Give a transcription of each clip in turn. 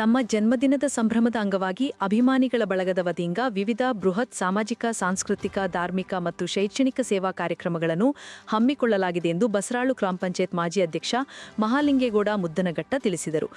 ತಮ್ಮ ಜನ್ಮದಿನದ ಸಂಭ್ರಮದ ಅಂಗವಾಗಿ ಅಭಿಮಾನಿಗಳ ಬಳಗದ ವತಿಯಿಂದ ವಿವಿಧ ಬೃಹತ್ ಸಾಮಾಜಿಕ, ಸಾಂಸ್ಕೃತಿಕ, ಧಾರ್ಮಿಕ ಮತ್ತು ಶೈಕ್ಷಣಿಕ ಸೇವಾ ಕಾರ್ಯಕ್ರಮಗಳನ್ನು ಹಮ್ಮಿಕೊಳ್ಳಲಾಗಿದೆ ಎಂದು ಬಸರಾಳು ಗ್ರಾಮ ಪಂಚಾಯತ್ ಮಾಜಿ ಅಧ್ಯಕ್ಷ ಮಹಾಲಿಂಗೇಗೌಡ ಮುದ್ದನಘಟ್ಟ ತಿಳಿಸಿದರು.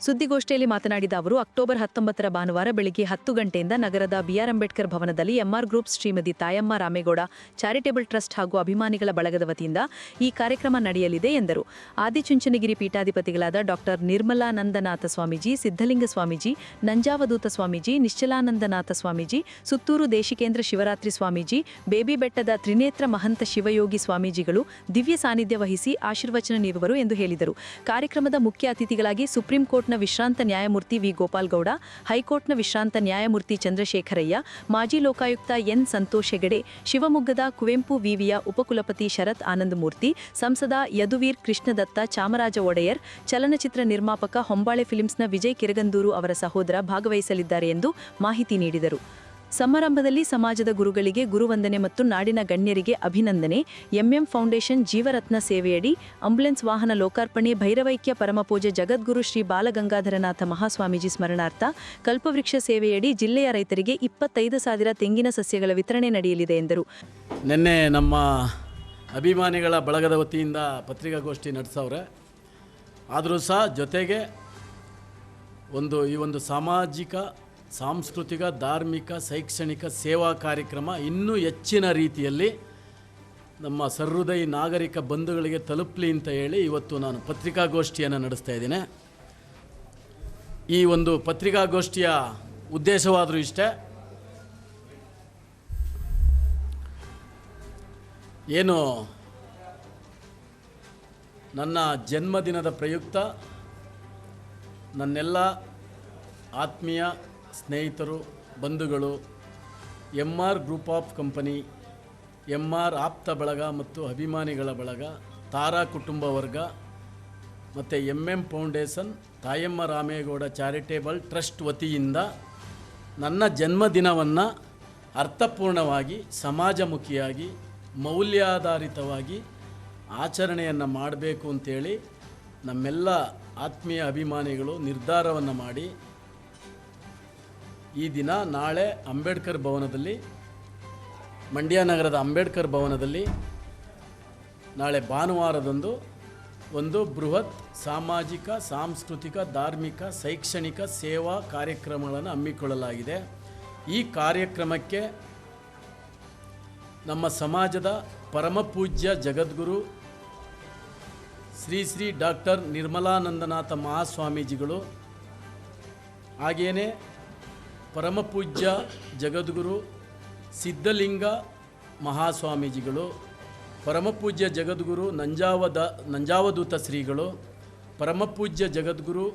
ಸುದ್ದಿಗೋಷ್ಠಿಯಲ್ಲಿ ಮಾತನಾಡಿದ ಅವರು, ಅಕ್ಟೋಬರ್ ಹತ್ತೊಂಬತ್ತರ ಭಾನುವಾರ ಬೆಳಗ್ಗೆ ಹತ್ತು ಗಂಟೆಯಿಂದ ನಗರದ ಬಿಆರ್ ಅಂಬೇಡ್ಕರ್ ಭವನದಲ್ಲಿ M R group Shrimati Tayamma Ramegowda charitable trust ಹಾಗೂ ಅಭಿಮಾನಿಗಳ ಬಳಗದ ವತಿಯಿಂದ ಈ ಕಾರ್ಯಕ್ರಮ ನಡೆಯಲಿದೆ ಎಂದರು. ಆದಿಚುಂಚನಗಿರಿ ಪೀಠಾಧಿಪತಿಗಳಾದ ಡಾಕ್ಟರ್ ನಿರ್ಮಲಾನಂದನಾಥ ಸ್ವಾಮೀಜಿ, ಸಿದ್ಧಲಿಂಗ ಸ್ವಾಮೀಜಿ ನಂಜಾವಧೂತ ಸ್ವಾಮೀಜಿ, ನಿಶ್ಚಲಾನಂದನಾಥ ಸ್ವಾಮೀಜಿ, ಸುತ್ತೂರು ದೇಶಿಕೇಂದ್ರ ಶಿವರಾತ್ರಿ ಸ್ವಾಮೀಜಿ, ಬೇಬಿ ಬೆಟ್ಟದ ತ್ರಿನೇತ್ರ ಮಹಂತ ಶಿವಯೋಗಿ ಸ್ವಾಮೀಜಿಗಳು ದಿವ್ಯ ಸಾನ್ನಿಧ್ಯ ವಹಿಸಿ ಆಶೀರ್ವಚನ ನೀಡುವರು ಎಂದು ಹೇಳಿದರು. ಕಾರ್ಯಕ್ರಮದ ಮುಖ್ಯ ಅತಿಥಿಗಳಾಗಿ ಸುಪ್ರೀಂ ಕೋರ್ಟ್ನ ವಿಶ್ರಾಂತ ನ್ಯಾಯಮೂರ್ತಿ ವಿ. ಗೋಪಾಲ್ಗೌಡ ಹೈಕೋರ್ಟ್ನ ವಿಶ್ರಾಂತ ನ್ಯಾಯಮೂರ್ತಿ ಚಂದ್ರಶೇಖರಯ್ಯ, ಮಾಜಿ ಲೋಕಾಯುಕ್ತ ಎನ್. ಸಂತೋಷ್ ಹೆಗಡೆ, ಶಿವಮೊಗ್ಗದ ಕುವೆಂಪು ವಿವಿಯ ಉಪಕುಲಪತಿ ಶರತ್ ಆನಂದಮೂರ್ತಿ ಸಂಸದ ಯದುವೀರ್ ಕೃಷ್ಣದತ್ತ ಚಾಮರಾಜ ಒಡೆಯರ್, ಚಲನಚಿತ್ರ ನಿರ್ಮಾಪಕ ಹೊಂಬಾಳೆ ಫಿಲ್ಮ್ಸ್ನ ವಿಜಯ್ ಕಿರಗಂದೂರು ಅವರ ಸಹೋದರ ಭಾಗವಹಿಸಲಿದ್ದಾರೆ ಎಂದು ಮಾಹಿತಿ ನೀಡಿದರು. ಸಮಾರಂಭದಲ್ಲಿ ಸಮಾಜದ ಗುರುಗಳಿಗೆ ಗುರುವಂದನೆ ಮತ್ತು ನಾಡಿನ ಗಣ್ಯರಿಗೆ ಅಭಿನಂದನೆ. ಎಂಎಂ ಫೌಂಡೇಶನ್ ಜೀವರತ್ನ ಸೇವೆಯಡಿ ಆಂಬುಲೆನ್ಸ್ ವಾಹನ ಲೋಕಾರ್ಪಣೆ, ಭೈರವೈಕ್ಯ ಪರಮಪೂಜೆ ಜಗದ್ಗುರು ಶ್ರೀ ಬಾಲಗಂಗಾಧರನಾಥ ಮಹಾಸ್ವಾಮೀಜಿ ಸ್ಮರಣಾರ್ಥ ಕಲ್ಪವೃಕ್ಷ ಸೇವೆಯಡಿ ಜಿಲ್ಲೆಯ ರೈತರಿಗೆ ಇಪ್ಪತ್ತೈದು ಸಾವಿರ ತೆಂಗಿನ ಸಸ್ಯಗಳ ವಿತರಣೆ ನಡೆಯಲಿದೆ ಎಂದರು. ನಿನ್ನೆ ನಮ್ಮ ಅಭಿಮಾನಿಗಳ ಬಳಗದ ವತಿಯಿಂದ ಪತ್ರಿಕಾಗೋಷ್ಠಿ ನಡೆಸವ್ರೆ. ಆದರೂ ಸಹ ಜೊತೆಗೆ ಒಂದು ಈ ಒಂದು ಸಾಮಾಜಿಕ ಸಾಂಸ್ಕೃತಿಕ, ಧಾರ್ಮಿಕ, ಶೈಕ್ಷಣಿಕ ಸೇವಾ ಕಾರ್ಯಕ್ರಮ ಇನ್ನೂ ಹೆಚ್ಚಿನ ರೀತಿಯಲ್ಲಿ ನಮ್ಮ ಸರ್ಹೃದಯ ನಾಗರಿಕ ಬಂಧುಗಳಿಗೆ ತಲುಪಲಿ ಅಂತ ಹೇಳಿ ಇವತ್ತು ನಾನು ಪತ್ರಿಕಾಗೋಷ್ಠಿಯನ್ನು ನಡೆಸ್ತಾ ಇದ್ದೀನಿ. ಈ ಒಂದು ಪತ್ರಿಕಾಗೋಷ್ಠಿಯ ಉದ್ದೇಶವಾದರೂ ಇಷ್ಟೇ, ಏನು ನನ್ನ ಜನ್ಮದಿನದ ಪ್ರಯುಕ್ತ ನನ್ನೆಲ್ಲ ಆತ್ಮೀಯ ಸ್ನೇಹಿತರು, ಬಂಧುಗಳು M R group of company M R ಆಪ್ತ ಬಳಗ ಮತ್ತು ಅಭಿಮಾನಿಗಳ ಬಳಗ, ತಾರಾ ಕುಟುಂಬ ವರ್ಗ ಮತ್ತು M M foundation Thayamma Ramegowda charitable trust ವತಿಯಿಂದ ನನ್ನ ಜನ್ಮದಿನವನ್ನು ಅರ್ಥಪೂರ್ಣವಾಗಿ, ಸಮಾಜಮುಖಿಯಾಗಿ, ಮೌಲ್ಯಾಧಾರಿತವಾಗಿ ಆಚರಣೆಯನ್ನು ಮಾಡಬೇಕು ಅಂತೇಳಿ ನಮ್ಮೆಲ್ಲ ಆತ್ಮೀಯ ಅಭಿಮಾನಿಗಳು ನಿರ್ಧಾರವನ್ನು ಮಾಡಿ ಈ ದಿನ ನಾಳೆ ಅಂಬೇಡ್ಕರ್ ಭವನದಲ್ಲಿ, ಮಂಡ್ಯ ನಗರದ ಅಂಬೇಡ್ಕರ್ ಭವನದಲ್ಲಿ ನಾಳೆ ಭಾನುವಾರದಂದು ಒಂದು ಬೃಹತ್ ಸಾಮಾಜಿಕ, ಸಾಂಸ್ಕೃತಿಕ, ಧಾರ್ಮಿಕ, ಶೈಕ್ಷಣಿಕ ಸೇವಾ ಕಾರ್ಯಕ್ರಮಗಳನ್ನು ಹಮ್ಮಿಕೊಳ್ಳಲಾಗಿದೆ. ಈ ಕಾರ್ಯಕ್ರಮಕ್ಕೆ ನಮ್ಮ ಸಮಾಜದ ಪರಮಪೂಜ್ಯ ಜಗದ್ಗುರು ಶ್ರೀ ಶ್ರೀ ಡಾಕ್ಟರ್ ನಿರ್ಮಲಾನಂದನಾಥ ಮಹಾಸ್ವಾಮೀಜಿಗಳು ಹಾಗೆಯೇ ಪರಮಪೂಜ್ಯ ಜಗದ್ಗುರು ಸಿದ್ಧಲಿಂಗ ಮಹಾಸ್ವಾಮೀಜಿಗಳು ಪರಮಪೂಜ್ಯ ಜಗದ್ಗುರು ನಂಜಾವದ ನಂಜಾವಧೂತ ಶ್ರೀಗಳು ಪರಮಪೂಜ್ಯ ಜಗದ್ಗುರು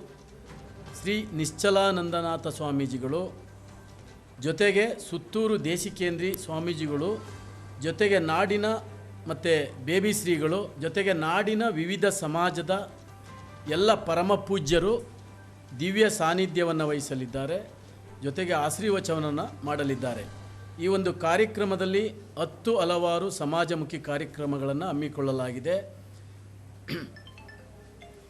ಶ್ರೀ ನಿಶ್ಚಲಾನಂದನಾಥ ಸ್ವಾಮೀಜಿಗಳು, ಜೊತೆಗೆ ಸುತ್ತೂರು ದೇಶಿಕೇಂದ್ರಿ ಸ್ವಾಮೀಜಿಗಳು, ಜೊತೆಗೆ ನಾಡಿನ ಮತ್ತು ಬೇಬಿ ಶ್ರೀಗಳು, ಜೊತೆಗೆ ನಾಡಿನ ವಿವಿಧ ಸಮಾಜದ ಎಲ್ಲ ಪರಮಪೂಜ್ಯರು ದಿವ್ಯ ಸಾನ್ನಿಧ್ಯವನ್ನು ವಹಿಸಲಿದ್ದಾರೆ. ಜೊತೆಗೆ ಆಶೀರ್ವಚನವನ್ನು ಮಾಡಲಿದ್ದಾರೆ. ಈ ಒಂದು ಕಾರ್ಯಕ್ರಮದಲ್ಲಿ ಹತ್ತು ಹಲವಾರು ಸಮಾಜಮುಖಿ ಕಾರ್ಯಕ್ರಮಗಳನ್ನು ಹಮ್ಮಿಕೊಳ್ಳಲಾಗಿದೆ.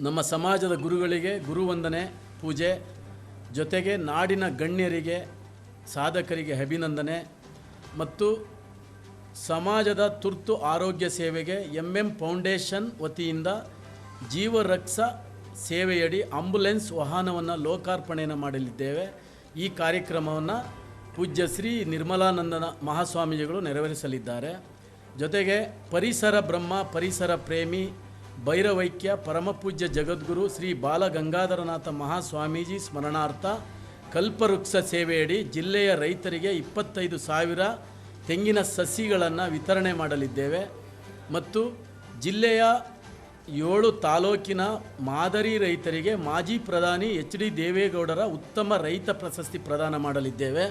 ನಮ್ಮ ಸಮಾಜದ ಗುರುಗಳಿಗೆ ಗುರುವಂದನೆ, ಪೂಜೆ, ಜೊತೆಗೆ ನಾಡಿನ ಗಣ್ಯರಿಗೆ, ಸಾಧಕರಿಗೆ ಅಭಿನಂದನೆ ಮತ್ತು ಸಮಾಜದ ತುರ್ತು ಆರೋಗ್ಯ ಸೇವೆಗೆ ಎಂ ಎಂ ಫೌಂಡೇಶನ್ ವತಿಯಿಂದ ಜೀವರಕ್ಷ ಸೇವೆಯಡಿ ಆಂಬುಲೆನ್ಸ್ ವಾಹನವನ್ನು ಲೋಕಾರ್ಪಣೆಯನ್ನು ಮಾಡಲಿದ್ದೇವೆ. ಈ ಕಾರ್ಯಕ್ರಮವನ್ನು ಪೂಜ್ಯ ಶ್ರೀ ನಿರ್ಮಲಾನಂದನ ಮಹಾಸ್ವಾಮೀಜಿಗಳು ನೆರವೇರಿಸಲಿದ್ದಾರೆ. ಜೊತೆಗೆ ಪರಿಸರ ಬ್ರಹ್ಮ, ಪರಿಸರ ಪ್ರೇಮಿ, ಭೈರವೈಕ್ಯ, ಪರಮಪೂಜ್ಯ ಜಗದ್ಗುರು ಶ್ರೀ ಬಾಲಗಂಗಾಧರನಾಥ ಮಹಾಸ್ವಾಮೀಜಿ ಸ್ಮರಣಾರ್ಥ ಕಲ್ಪವೃಕ್ಷ ಸೇವೆಯಡಿ ಜಿಲ್ಲೆಯ ರೈತರಿಗೆ ಇಪ್ಪತ್ತೈದು ಸಾವಿರ ತೆಂಗಿನ ಸಸಿಗಳನ್ನು ವಿತರಣೆ ಮಾಡಲಿದ್ದೇವೆ. ಮತ್ತು ಜಿಲ್ಲೆಯ ಏಳು ತಾಲೂಕಿನ ಮಾದರಿ ರೈತರಿಗೆ ಮಾಜಿ ಪ್ರಧಾನಿ ಎಚ್ ಡಿ ದೇವೇಗೌಡರ ಉತ್ತಮ ರೈತ ಪ್ರಶಸ್ತಿ ಪ್ರದಾನ ಮಾಡಲಿದ್ದೇವೆ.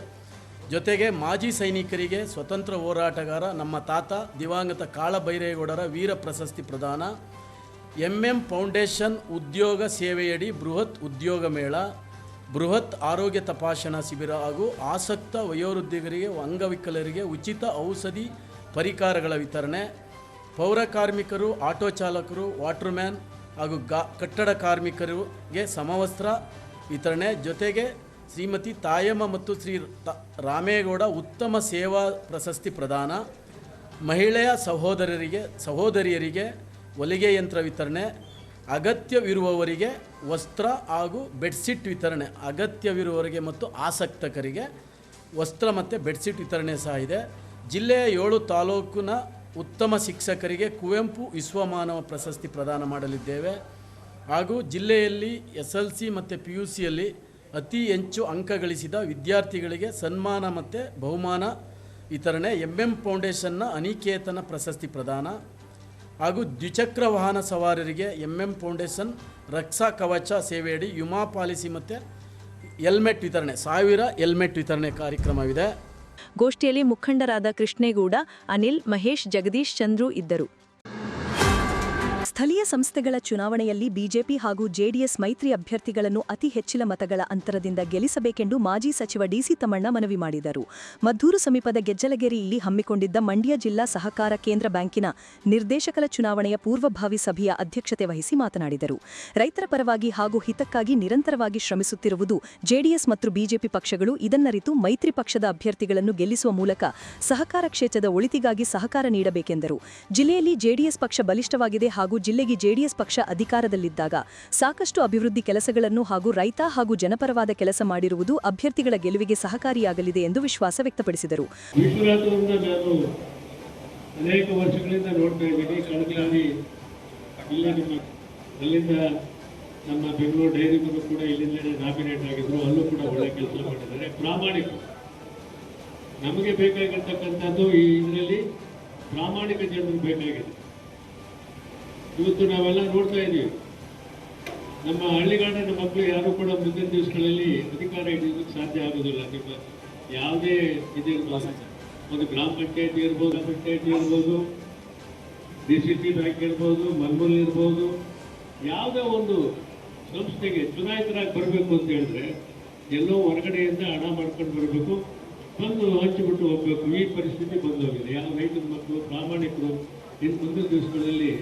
ಜೊತೆಗೆ ಮಾಜಿ ಸೈನಿಕರಿಗೆ ಸ್ವತಂತ್ರ ಹೋರಾಟಗಾರ ನಮ್ಮ ತಾತ ದಿವಂಗತ ಕಾಳಭೈರೇಗೌಡರ ವೀರ ಪ್ರಶಸ್ತಿ ಪ್ರದಾನ. ಎಂ ಎಂ ಫೌಂಡೇಶನ್ ಉದ್ಯೋಗ ಸೇವೆಯಡಿ ಬೃಹತ್ ಉದ್ಯೋಗ ಮೇಳ, ಬೃಹತ್ ಆರೋಗ್ಯ ತಪಾಸಣಾ ಶಿಬಿರ ಹಾಗೂ ಆಸಕ್ತ ವಯೋವೃದ್ಧಿಗರಿಗೆ ಅಂಗವಿಕಲರಿಗೆ ಉಚಿತ ಔಷಧಿ ಪರಿಕರಗಳ ವಿತರಣೆ ಪೌರ ಕಾರ್ಮಿಕರು, ಆಟೋ ಚಾಲಕರು, ವಾಟರ್ಮ್ಯಾನ್ ಹಾಗೂ ಗಾ, ಕಟ್ಟಡ ಕಾರ್ಮಿಕರಿಗೆ ಸಮವಸ್ತ್ರ ವಿತರಣೆ ಜೊತೆಗೆ ಶ್ರೀಮತಿ ತಾಯಮ್ಮ ಮತ್ತು ಶ್ರೀ ರಾಮೇಗೌಡ ಉತ್ತಮ ಸೇವಾ ಪ್ರಶಸ್ತಿ ಪ್ರದಾನ, ಮಹಿಳೆಯ ಸಹೋದರರಿಗೆ, ಸಹೋದರಿಯರಿಗೆ ಹೊಲಿಗೆ ಯಂತ್ರ ವಿತರಣೆ, ಅಗತ್ಯವಿರುವವರಿಗೆ ವಸ್ತ್ರ ಹಾಗೂ ಬೆಡ್ಶೀಟ್ ವಿತರಣೆ, ಅಗತ್ಯವಿರುವವರಿಗೆ ಮತ್ತು ಆಸಕ್ತಕರಿಗೆ ವಸ್ತ್ರ ಮತ್ತು ಬೆಡ್ಶೀಟ್ ವಿತರಣೆ ಸಹ ಇದೆ. ಜಿಲ್ಲೆಯ ಏಳು ತಾಲೂಕಿನ ಉತ್ತಮ ಶಿಕ್ಷಕರಿಗೆ ಕುವೆಂಪು ವಿಶ್ವಮಾನವ ಪ್ರಶಸ್ತಿ ಪ್ರದಾನ ಮಾಡಲಿದ್ದೇವೆ. ಹಾಗೂ ಜಿಲ್ಲೆಯಲ್ಲಿ ಎಸ್ ಎಲ್ ಸಿ ಮತ್ತು ಪಿ ಯು ಸಿಯಲ್ಲಿ ಅತಿ ಹೆಚ್ಚು ಅಂಕ ಗಳಿಸಿದ ವಿದ್ಯಾರ್ಥಿಗಳಿಗೆ ಸನ್ಮಾನ ಮತ್ತು ಬಹುಮಾನ ವಿತರಣೆ ಎಂ ಎಂ ಫೌಂಡೇಶನ್ನ ಅನಿಕೇತನ ಪ್ರಶಸ್ತಿ ಪ್ರದಾನ. ಹಾಗೂ ದ್ವಿಚಕ್ರ ವಾಹನ ಸವಾರರಿಗೆ ಎಂ ಎಂ ಫೌಂಡೇಶನ್ ರಕ್ಷಾ ಕವಚ ಸೇವೆಯಡಿ ವಿಮಾ ಪಾಲಿಸಿ ಮತ್ತು ಹೆಲ್ಮೆಟ್ ವಿತರಣೆ, ಸಾವಿರ ಹೆಲ್ಮೆಟ್ ವಿತರಣೆ ಕಾರ್ಯಕ್ರಮವಿದೆ. ಗೋಷ್ಠಿಯಲ್ಲಿ ಮುಖಂಡರಾದ ಕೃಷ್ಣೇಗೌಡ ಅನಿಲ್ ಮಹೇಶ್ ಜಗದೀಶ್ ಚಂದ್ರು ಇದ್ದರು. ಸ್ಥಳೀಯ ಸಂಸ್ಥೆಗಳ ಚುನಾವಣೆಯಲ್ಲಿ ಬಿಜೆಪಿ ಹಾಗೂ ಜೆಡಿಎಸ್ ಮೈತ್ರಿ ಅಭ್ಯರ್ಥಿಗಳನ್ನು ಅತಿ ಹೆಚ್ಚಿನ ಮತಗಳ ಅಂತರದಿಂದ ಗೆಲ್ಲಿಸಬೇಕೆಂದು ಮಾಜಿ ಸಚಿವ ಡಿಸಿ ತಮ್ಮಣ್ಣ ಮನವಿ ಮಾಡಿದರು. ಮದ್ದೂರು ಸಮೀಪದ ಗೆಜ್ಜಲಗೆರೆಯಲ್ಲಿ ಹಮ್ಮಿಕೊಂಡಿದ್ದ ಮಂಡ್ಯ ಜಿಲ್ಲಾ ಸಹಕಾರ ಕೇಂದ್ರ ಬ್ಯಾಂಕಿನ ನಿರ್ದೇಶಕರ ಚುನಾವಣೆಯ ಪೂರ್ವಭಾವಿ ಸಭೆಯ ಅಧ್ಯಕ್ಷತೆ ವಹಿಸಿ ಮಾತನಾಡಿದರು. ರೈತರ ಪರವಾಗಿ ಹಾಗೂ ಹಿತಕ್ಕಾಗಿ ನಿರಂತರವಾಗಿ ಶ್ರಮಿಸುತ್ತಿರುವುದು ಜೆಡಿಎಸ್ ಮತ್ತು ಬಿಜೆಪಿ ಪಕ್ಷಗಳು. ಇದನ್ನರಿತು ಮೈತ್ರಿ ಪಕ್ಷದ ಅಭ್ಯರ್ಥಿಗಳನ್ನು ಗೆಲ್ಲಿಸುವ ಮೂಲಕ ಸಹಕಾರ ಕ್ಷೇತ್ರದ ಒಳಿತಿಗಾಗಿ ಸಹಕಾರ ನೀಡಬೇಕೆಂದರು. ಜಿಲ್ಲೆಯಲ್ಲಿ ಜೆಡಿಎಸ್ ಪಕ್ಷ ಬಲಿಷ್ಠವಾಗಿದೆ ಹಾಗೂ ಜಿಲ್ಲೆಗೆ ಜೆಡಿಎಸ್ ಪಕ್ಷ ಅಧಿಕಾರದಲ್ಲಿದ್ದಾಗ ಸಾಕಷ್ಟು ಅಭಿವೃದ್ಧಿ ಕೆಲಸಗಳನ್ನು ಹಾಗೂ ರೈತ ಹಾಗೂ ಜನಪರವಾದ ಕೆಲಸ ಮಾಡಿರುವುದು ಅಭ್ಯರ್ಥಿಗಳ ಗೆಲುವಿಗೆ ಸಹಕಾರಿಯಾಗಲಿದೆ ಎಂದು ವಿಶ್ವಾಸ ವ್ಯಕ್ತಪಡಿಸಿದರು. ಅನೇಕ ವರ್ಷಗಳಿಂದ ನೋಡ್ತಾ ಇದ್ದೀನಿ. ಕಳಕಳಿ ಇಲ್ಲ ನಿಮ್ಮ ಅಲ್ಲಿಂದ ನಮ್ಮ ಬೆಂಗಳೂರು ಡೈರಿಗೂ ಕೂಡ ಇಲ್ಲಿಂದಲೇ ನಾಮಿನೇಟ್ ಆಗಿದ್ರು. ಅಲ್ಲೂ ಕೂಡ ಒಳ್ಳೆ ಕೆಲಸ ಮಾಡಿದ್ದಾರೆ. ಪ್ರಾಮಾಣಿಕ. ನಮಗೆ ಬೇಕಾಗಿರ್ತಕ್ಕಂಥದ್ದು ಈ ಇದರಲ್ಲಿ ಪ್ರಾಮಾಣಿಕ ಜನರು ಬೇಕಾಗಿದೆ. ಇವತ್ತು ನಾವೆಲ್ಲ ನೋಡ್ತಾ ಇದ್ದೀವಿ. ನಮ್ಮ ಹಳ್ಳಿಗಾಡಿನ ಮಕ್ಕಳು ಯಾರು ಕೂಡ ಮುಂದಿನ ದಿವಸಗಳಲ್ಲಿ ಅಧಿಕಾರ ಹಿಡಿಯೋದಕ್ಕೆ ಸಾಧ್ಯ ಆಗೋದಿಲ್ಲ. ನಿಮ್ಮ ಯಾವುದೇ ಇದಿರ್ಬೋದು ಒಂದು ಗ್ರಾಮ ಪಂಚಾಯತಿ ಇರ್ಬೋದು ಪಂಚಾಯತಿ ಇರ್ಬೋದು ಡಿ ಸಿ ಟಿ ಬ್ಯಾಂಕ್ ಇರ್ಬೋದು, ಮಲ್ಮೂಲ್ ಇರ್ಬೋದು, ಯಾವುದೇ ಒಂದು ಸಂಸ್ಥೆಗೆ ಚುನಾಯಿತರಾಗಿ ಬರಬೇಕು ಅಂತ ಹೇಳಿದ್ರೆ ಎಲ್ಲೋ ಹೊರಗಡೆಯಿಂದ ಹಣ ಮಾಡ್ಕೊಂಡು ಬರಬೇಕು, ಬಂದು ಹಂಚಿಬಿಟ್ಟು ಹೋಗಬೇಕು. ಈ ಪರಿಸ್ಥಿತಿ ಬಂದೋಗಿದೆ. ಯಾವ ರೈತರ ಮಕ್ಕಳು ಪ್ರಾಮಾಣಿಕರು ಇನ್ನು ಮುಂದಿನ ದಿವಸಗಳಲ್ಲಿ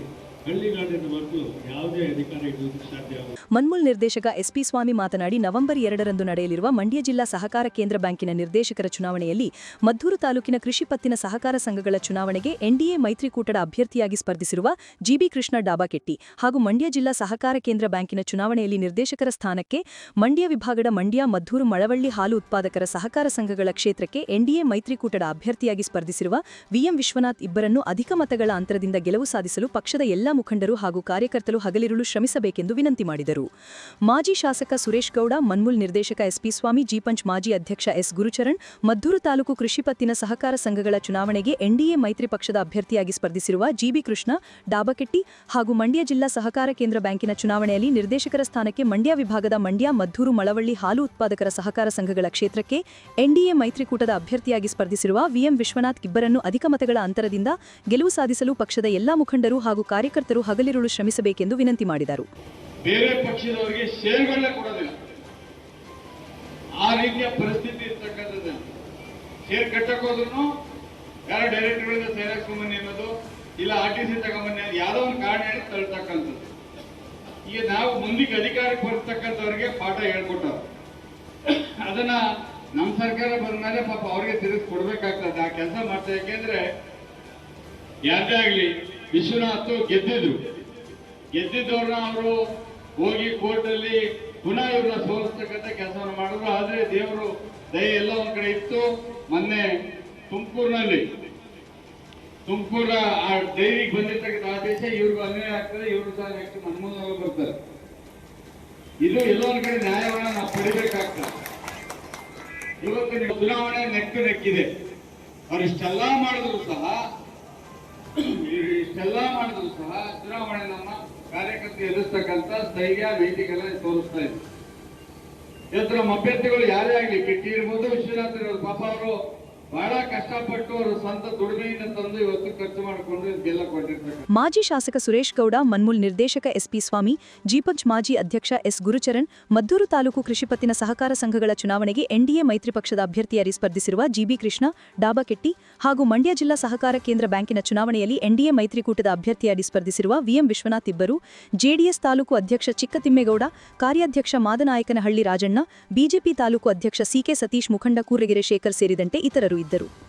ಮನ್ಮೂಲ್ ನಿರ್ದೇಶಕ ಎಸ್ಪಿ ಸ್ವಾಮಿ ಮಾತನಾಡಿ, ನವೆಂಬರ್ ಎರಡರಂದು ನಡೆಯಲಿರುವ ಮಂಡ್ಯ ಜಿಲ್ಲಾ ಸಹಕಾರ ಕೇಂದ್ರ ಬ್ಯಾಂಕಿನ ನಿರ್ದೇಶಕರ ಚುನಾವಣೆಯಲ್ಲಿ ಮದ್ದೂರು ತಾಲೂಕಿನ ಕೃಷಿ ಪತ್ತಿನ ಸಹಕಾರ ಸಂಘಗಳ ಚುನಾವಣೆಗೆ ಎನ್ಡಿಎ ಮೈತ್ರಿಕೂಟದ ಅಭ್ಯರ್ಥಿಯಾಗಿ ಸ್ಪರ್ಧಿಸಿರುವ ಜಿಬಿ ಕೃಷ್ಣ ಡಾಬಾಕೆಟ್ಟಿ ಹಾಗೂ ಮಂಡ್ಯ ಜಿಲ್ಲಾ ಸಹಕಾರ ಕೇಂದ್ರ ಬ್ಯಾಂಕಿನ ಚುನಾವಣೆಯಲ್ಲಿ ನಿರ್ದೇಶಕರ ಸ್ಥಾನಕ್ಕೆ ಮಂಡ್ಯ ವಿಭಾಗದ ಮಂಡ್ಯ, ಮದ್ದೂರು, ಮಳವಳ್ಳಿ ಹಾಲು ಉತ್ಪಾದಕರ ಸಹಕಾರ ಸಂಘಗಳ ಕ್ಷೇತ್ರಕ್ಕೆ ಎನ್ಡಿಎ ಮೈತ್ರಿಕೂಟದ ಅಭ್ಯರ್ಥಿಯಾಗಿ ಸ್ಪರ್ಧಿಸಿರುವ ವಿಎಂ ವಿಶ್ವನಾಥ್ ಇಬ್ಬರನ್ನು ಅಧಿಕ ಮತಗಳ ಅಂತರದಿಂದ ಗೆಲುವು ಸಾಧಿಸಲು ಪಕ್ಷದ ಎಲ್ಲಾ ಮುಖಂಡರು ಹಾಗೂ ಕಾರ್ಯಕರ್ತರು ಹಗಲಿರುಳು ಶ್ರಮಿಸಬೇಕೆಂದು ವಿನಂತಿ ಮಾಡಿದರು. ಮಾಜಿ ಶಾಸಕ ಸುರೇಶ್ ಗೌಡ, ಮನ್ಮೂಲ್ ನಿರ್ದೇಶಕ ಎಸ್ಪಿ ಸ್ವಾಮಿ, ಜಿಪಂಚ್ ಮಾಜಿ ಅಧ್ಯಕ್ಷ ಎಸ್ ಗುರುಚರಣ್, ಮದ್ದೂರು ತಾಲೂಕು ಕೃಷಿ ಪತ್ತಿನ ಸಹಕಾರ ಸಂಘಗಳ ಚುನಾವಣೆಗೆ ಎನ್ಡಿಎ ಮೈತ್ರಿ ಪಕ್ಷದ ಅಭ್ಯರ್ಥಿಯಾಗಿ ಸ್ಪರ್ಧಿಸಿರುವ ಜಿಬಿ ಕೃಷ್ಣ, ಡಾಬಕೆಟ್ಟಿ ಹಾಗೂ ಮಂಡ್ಯ ಜಿಲ್ಲಾ ಸಹಕಾರ ಕೇಂದ್ರ ಬ್ಯಾಂಕಿನ ಚುನಾವಣೆಯಲ್ಲಿ ನಿರ್ದೇಶಕರ ಸ್ಥಾನಕ್ಕೆ ಮಂಡ್ಯ ವಿಭಾಗದ ಮಂಡ್ಯ, ಮದ್ದೂರು, ಮಳವಳ್ಳಿ ಹಾಲು ಉತ್ಪಾದಕರ ಸಹಕಾರ ಸಂಘಗಳ ಕ್ಷೇತ್ರಕ್ಕೆ ಎನ್ಡಿಎ ಮೈತ್ರಿಕೂಟದ ಅಭ್ಯರ್ಥಿಯಾಗಿ ಸ್ಪರ್ಧಿಸಿರುವ ವಿಎಂ ವಿಶ್ವನಾಥ್ ಇಬ್ಬರನ್ನು ಅಧಿಕ ಮತಗಳ ಅಂತರದಿಂದ ಗೆಲುವು ಸಾಧಿಸಲು ಪಕ್ಷದ ಎಲ್ಲಾ ಮುಖಂಡರು ಹಾಗೂ ಕಾರ್ಯಕರ್ತರು ಹಗಲಿರುಳು ಶ್ರಮಿಸಬೇಕೆಂದು ವಿನಂತಿ ಮಾಡಿದರು. ಬೇರೆ ಪಕ್ಷದವರಿಗೆ ಷೇರುಗಳನ್ನ ಕೊಡೋದಿಲ್ಲ ಆ ರೀತಿಯ ಪರಿಸ್ಥಿತಿ ಇರ್ತಕ್ಕಂಥದ್ದು. ಶೇರ್ ಕಟ್ಟಕ್ಕೆ ಹೋದ್ರು ಯಾರ ಡೈರೆಕ್ಟರ್ಗಳಿಂದ ಸೇರ್ ಅನ್ನೋದು, ಇಲ್ಲ ಆರ್ ಟಿ ಸಿ ತಗೊಂಬನ್ನಿ ಅನ್ನೋದು ಯಾವುದೋ ಒಂದು ಕಾರಣ ಹೇಳಿ ತಳ್ತಕ್ಕಂಥದ್ದು. ಈಗ ನಾವು ಮುಂದಿಗೆ ಅಧಿಕಾರಕ್ಕೆ ಬರ್ತಕ್ಕಂಥವ್ರಿಗೆ ಪಾಠ ಹೇಳ್ಕೊಟ್ಟವ್ರು. ಅದನ್ನ ನಮ್ಮ ಸರ್ಕಾರ ಬಂದ ಮೇಲೆ ಪಾಪ ಅವ್ರಿಗೆ ತಿರುಗಿ ಕೊಡ್ಬೇಕಾಗ್ತದೆ ಆ ಕೆಲಸ ಮಾಡ್ತಾ ಯಾಕೆಂದ್ರೆ ಯಾರದೇ ಆಗ್ಲಿ ವಿಶ್ವನಾಥ್ ಗೆದ್ದಿದ್ರು. ಗೆದ್ದಿದ್ದವ್ರನ್ನ ಅವರು ಹೋಗಿ ಕೋರ್ಟಲ್ಲಿ ಪುನಃ ಇವ್ರನ್ನ ಸೋಲಿಸ್ತಕ್ಕಂಥ ಕೆಲಸವನ್ನು ಮಾಡಿದ್ರು. ಆದರೆ ದೇವರು ದಯ ಎಲ್ಲ ಒಂದ್ ಕಡೆ ಇತ್ತು. ಮೊನ್ನೆ ತುಮಕೂರಿನಲ್ಲಿ, ತುಮಕೂರ ಆ ಡೈರಿಗೆ ಬಂದಿರ್ತಕ್ಕಂಥ ಆದೇಶ ಇವ್ರಿಗೂ ಅನ್ಯಾಯ ಆಗ್ತದೆ. ಇವರು ಸಹ ನೆಕ್ಸ್ಟ್ ಮನ್ಮೂಲ ಬರ್ತಾರೆ. ಇದು ಎಲ್ಲೋ ಒಂದ್ ಕಡೆ ನ್ಯಾಯವನ್ನ ನಾವು ಪಡಿಬೇಕಾಗ್ತದೆ. ಇವತ್ತು ನೀವು ಚುನಾವಣೆ ನೆಕ್ಕು ನೆಕ್ಕಿದೆ. ಅವ್ರು ಇಷ್ಟೆಲ್ಲ ಮಾಡಿದ್ರು ಸಹ ಇಷ್ಟೆಲ್ಲ ಮಾಡಿದ್ರು ಸಹ ಚುನಾವಣೆ ನಮ್ಮ ಕಾರ್ಯಕರ್ತರು ಎದುರಿಸ್ತಕ್ಕಂಥ ಸ್ಥೈರ್ಯ ನೈತಿಕತೆ ತೋರಿಸ್ತಾ ಇದ್ರು. ನಮ್ಮ ಅಭ್ಯರ್ಥಿಗಳು ಯಾರೇ ಆಗ್ಲಿ ಕಿಟ್ಟಿ ಇರ್ಬೋದು, ವಿಶ್ವನಾಥ್ ಇರ್ಬೋದು, ಪಾಪ ಅವರು ಮಾಜಿ ಶಾಸಕ ಸುರೇಶ್ ಗೌಡ, ಮನ್ಮೂಲ್ ನಿರ್ದೇಶಕ ಎಸ್ಪಿ ಸ್ವಾಮಿ, ಜಿಪಂಚ್ ಮಾಜಿ ಅಧ್ಯಕ್ಷ ಎಸ್ ಗುರುಚರಣ್, ಮದ್ದೂರು ತಾಲೂಕು ಕೃಷಿ ಪತ್ತಿನ ಸಹಕಾರ ಸಂಘಗಳ ಚುನಾವಣೆಗೆ ಎನ್ಡಿಎ ಮೈತ್ರಿ ಪಕ್ಷದ ಅಭ್ಯರ್ಥಿಯಾಗಿ ಸ್ಪರ್ಧಿಸಿರುವ ಜಿಬಿ ಕೃಷ್ಣ, ಡಾಬಾಕೆಟ್ಟಿ ಹಾಗೂ ಮಂಡ್ಯ ಜಿಲ್ಲಾ ಸಹಕಾರ ಕೇಂದ್ರ ಬ್ಯಾಂಕಿನ ಚುನಾವಣೆಯಲ್ಲಿ ಎನ್ಡಿಎ ಮೈತ್ರಿಕೂಟದ ಅಭ್ಯರ್ಥಿಯಾಗಿ ಸ್ಪರ್ಧಿಸಿರುವ ವಿಎಂ ವಿಶ್ವನಾಥ್ ಇಬ್ಬರು ಜೆಡಿಎಸ್ ತಾಲೂಕು ಅಧ್ಯಕ್ಷ ಚಿಕ್ಕತಿಮ್ಮೇಗೌಡ, ಕಾರ್ಯಾಧ್ಯಕ್ಷ ಮಾದನಾಯಕನಹಳ್ಳಿ ರಾಜಣ್ಣ ಬಿಜೆಪಿ ತಾಲೂಕು ಅಧ್ಯಕ್ಷ ಸಿಕೆ ಸತೀಶ್ ಮುಖಂಡ ಕೂರಗೆರೆ ಶೇಖರ್ ಸೇರಿದಂತೆ ಇತರರು ಇದ್ದರು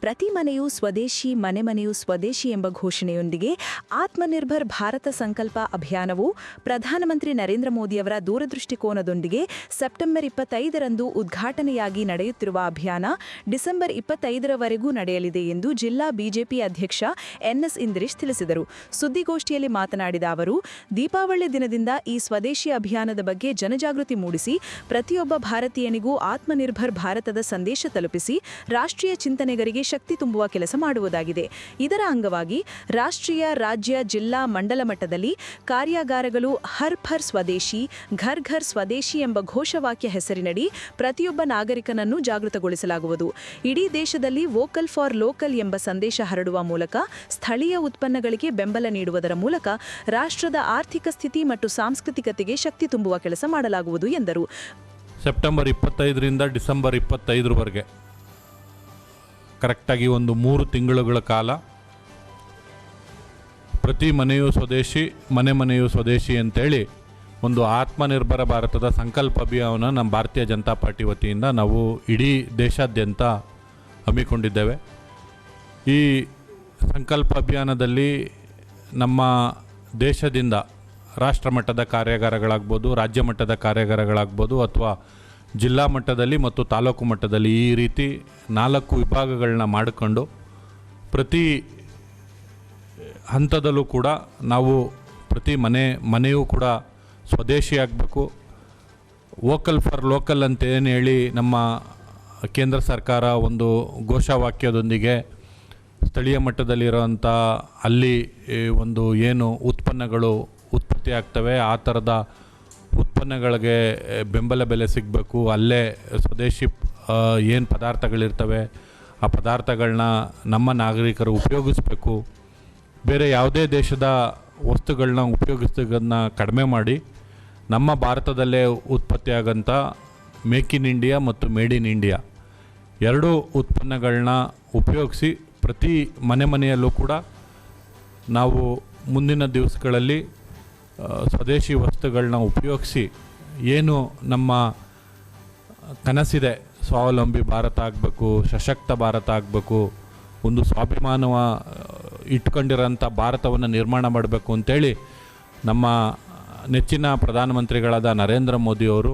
ಪ್ರತಿ ಮನೆಯೂ ಸ್ವದೇಶಿ, ಮನೆ ಮನೆಯೂ ಸ್ವದೇಶಿ ಎಂಬ ಘೋಷಣೆಯೊಂದಿಗೆ ಆತ್ಮನಿರ್ಭರ್ ಭಾರತ ಸಂಕಲ್ಪ ಅಭಿಯಾನವು ಪ್ರಧಾನಮಂತ್ರಿ ನರೇಂದ್ರ ಮೋದಿಯವರ ದೂರದೃಷ್ಟಿಕೋನದೊಂದಿಗೆ ಸೆಪ್ಟೆಂಬರ್ ಇಪ್ಪತ್ತೈದರಂದು ಉದ್ಘಾಟನೆಯಾಗಿ ನಡೆಯುತ್ತಿರುವ ಅಭಿಯಾನ ಡಿಸೆಂಬರ್ ಇಪ್ಪತ್ತೈದರವರೆಗೂ ನಡೆಯಲಿದೆ ಎಂದು ಜಿಲ್ಲಾ ಬಿಜೆಪಿ ಅಧ್ಯಕ್ಷ ಎನ್ಎಸ್ ಇಂದ್ರೀಶ್ ತಿಳಿಸಿದರು. ಸುದ್ದಿಗೋಷ್ಠಿಯಲ್ಲಿ ಮಾತನಾಡಿದ ಅವರು, ದೀಪಾವಳಿ ದಿನದಿಂದ ಈ ಸ್ವದೇಶಿ ಅಭಿಯಾನದ ಬಗ್ಗೆ ಜನಜಾಗೃತಿ ಮೂಡಿಸಿ ಪ್ರತಿಯೊಬ್ಬ ಭಾರತೀಯನಿಗೂ ಆತ್ಮನಿರ್ಭರ್ ಭಾರತದ ಸಂದೇಶ ತಲುಪಿಸಿ ರಾಷ್ಟ್ರೀಯ ಚಿಂತನೆಗರಿಗೆ ಶಕ್ತಿ ತುಂಬುವ ಕೆಲಸ ಮಾಡುವುದಾಗಿದೆ. ಇದರ ಅಂಗವಾಗಿ ರಾಷ್ಟ್ರೀಯ, ರಾಜ್ಯ, ಜಿಲ್ಲಾ, ಮಂಡಲ ಮಟ್ಟದಲ್ಲಿ ಕಾರ್ಯಾಗಾರಗಳು ಹರ್ ಫರ್ ಸ್ವದೇಶಿ, ಘರ್ ಘರ್ ಸ್ವದೇಶಿ ಎಂಬ ಘೋಷವಾಕ್ಯ ಹೆಸರಿನಡಿ ಪ್ರತಿಯೊಬ್ಬ ನಾಗರಿಕನನ್ನು ಜಾಗೃತಗೊಳಿಸಲಾಗುವುದು. ಇಡೀ ದೇಶದಲ್ಲಿ ವೋಕಲ್ ಫಾರ್ ಲೋಕಲ್ ಎಂಬ ಸಂದೇಶ ಹರಡುವ ಮೂಲಕ ಸ್ಥಳೀಯ ಉತ್ಪನ್ನಗಳಿಗೆ ಬೆಂಬಲ ನೀಡುವುದರ ಮೂಲಕ ರಾಷ್ಟ್ರದ ಆರ್ಥಿಕ ಸ್ಥಿತಿ ಮತ್ತು ಸಾಂಸ್ಕೃತಿಕತೆಗೆ ಶಕ್ತಿ ತುಂಬುವ ಕೆಲಸ ಮಾಡಲಾಗುವುದು ಎಂದರು. ಸೆಪ್ಟೆಂಬರ್ ಇಪ್ಪತ್ತೈದರಿಂದ ಡಿಸೆಂಬರ್ ಇಪ್ಪತ್ತೈದರವರೆಗೆ. ಕರೆಕ್ಟಾಗಿ ಒಂದು ಮೂರು ತಿಂಗಳುಗಳ ಕಾಲ ಪ್ರತಿ ಮನೆಯೂ ಸ್ವದೇಶಿ, ಮನೆ ಮನೆಯೂ ಸ್ವದೇಶಿ ಅಂತೇಳಿ ಒಂದು ಆತ್ಮನಿರ್ಭರ ಭಾರತದ ಸಂಕಲ್ಪ ಅಭಿಯಾನ ನಮ್ಮ ಭಾರತೀಯ ಜನತಾ ಪಾರ್ಟಿ ವತಿಯಿಂದ ನಾವು ಇಡೀ ದೇಶಾದ್ಯಂತ ಹಮ್ಮಿಕೊಂಡಿದ್ದೇವೆ. ಈ ಸಂಕಲ್ಪ ಅಭಿಯಾನದಲ್ಲಿ ನಮ್ಮ ದೇಶದಿಂದ ರಾಷ್ಟ್ರಮಟ್ಟದ ಕಾರ್ಯಾಗಾರಗಳಾಗ್ಬೋದು ರಾಜ್ಯ ಮಟ್ಟದ ಕಾರ್ಯಾಗಾರಗಳಾಗ್ಬೋದು ಅಥವಾ ಜಿಲ್ಲಾ ಮಟ್ಟದಲ್ಲಿ ಮತ್ತು ತಾಲೂಕು ಮಟ್ಟದಲ್ಲಿ ಈ ರೀತಿ ನಾಲ್ಕು ವಿಭಾಗಗಳನ್ನ ಮಾಡಿಕೊಂಡು ಪ್ರತಿ ಹಂತದಲ್ಲೂ ಕೂಡ ನಾವು ಪ್ರತಿ ಮನೆ, ಮನೆಯೂ ಕೂಡ ಸ್ವದೇಶಿ ಆಗಬೇಕು. ವೋಕಲ್ ಫಾರ್ ಲೋಕಲ್ ಅಂತ ಏನು ಹೇಳಿ ನಮ್ಮ ಕೇಂದ್ರ ಸರ್ಕಾರ ಒಂದು ಘೋಷವಾಕ್ಯದೊಂದಿಗೆ ಸ್ಥಳೀಯ ಮಟ್ಟದಲ್ಲಿರೋಂಥ ಅಲ್ಲಿ ಒಂದು ಏನು ಉತ್ಪನ್ನಗಳು ಉತ್ಪತ್ತಿ ಆಗ್ತವೆ, ಆ ಥರದ ಉತ್ಪನ್ನಗಳಿಗೆ ಬೆಂಬಲ ಬೆಲೆ ಸಿಗಬೇಕು, ಅಲ್ಲೇ ಸ್ವದೇಶಿ ಏನು ಪದಾರ್ಥಗಳಿರ್ತವೆ, ಆ ಪದಾರ್ಥಗಳನ್ನ ನಮ್ಮ ನಾಗರಿಕರು ಉಪಯೋಗಿಸ್ಬೇಕು. ಬೇರೆ ಯಾವುದೇ ದೇಶದ ವಸ್ತುಗಳನ್ನ ಉಪಯೋಗಿಸೋದನ್ನ ಕಡಿಮೆ ಮಾಡಿ, ನಮ್ಮ ಭಾರತದಲ್ಲೇ ಉತ್ಪತ್ತಿಯಾಗಂಥ ಮೇಕ್ ಇನ್ ಇಂಡಿಯಾ ಮತ್ತು ಮೇಡ್ ಇನ್ ಇಂಡಿಯಾ ಎರಡೂ ಉತ್ಪನ್ನಗಳನ್ನ ಉಪಯೋಗಿಸಿ ಪ್ರತಿ ಮನೆ ಮನೆಯಲ್ಲೂ ಕೂಡ ನಾವು ಮುಂದಿನ ದಿವಸಗಳಲ್ಲಿ ಸ್ವದೇಶಿ ವಸ್ತುಗಳನ್ನ ಉಪಯೋಗಿಸಿ ಏನು ನಮ್ಮ ಕನಸಿದೆ, ಸ್ವಾವಲಂಬಿ ಭಾರತ ಆಗಬೇಕು, ಸಶಕ್ತ ಭಾರತ ಆಗಬೇಕು, ಒಂದು ಸ್ವಾಭಿಮಾನವ ಇಟ್ಕೊಂಡಿರೋಂಥ ಭಾರತವನ್ನು ನಿರ್ಮಾಣ ಮಾಡಬೇಕು ಅಂತೇಳಿ ನಮ್ಮ ನೆಚ್ಚಿನ ಪ್ರಧಾನಮಂತ್ರಿಗಳಾದ ನರೇಂದ್ರ ಮೋದಿಯವರು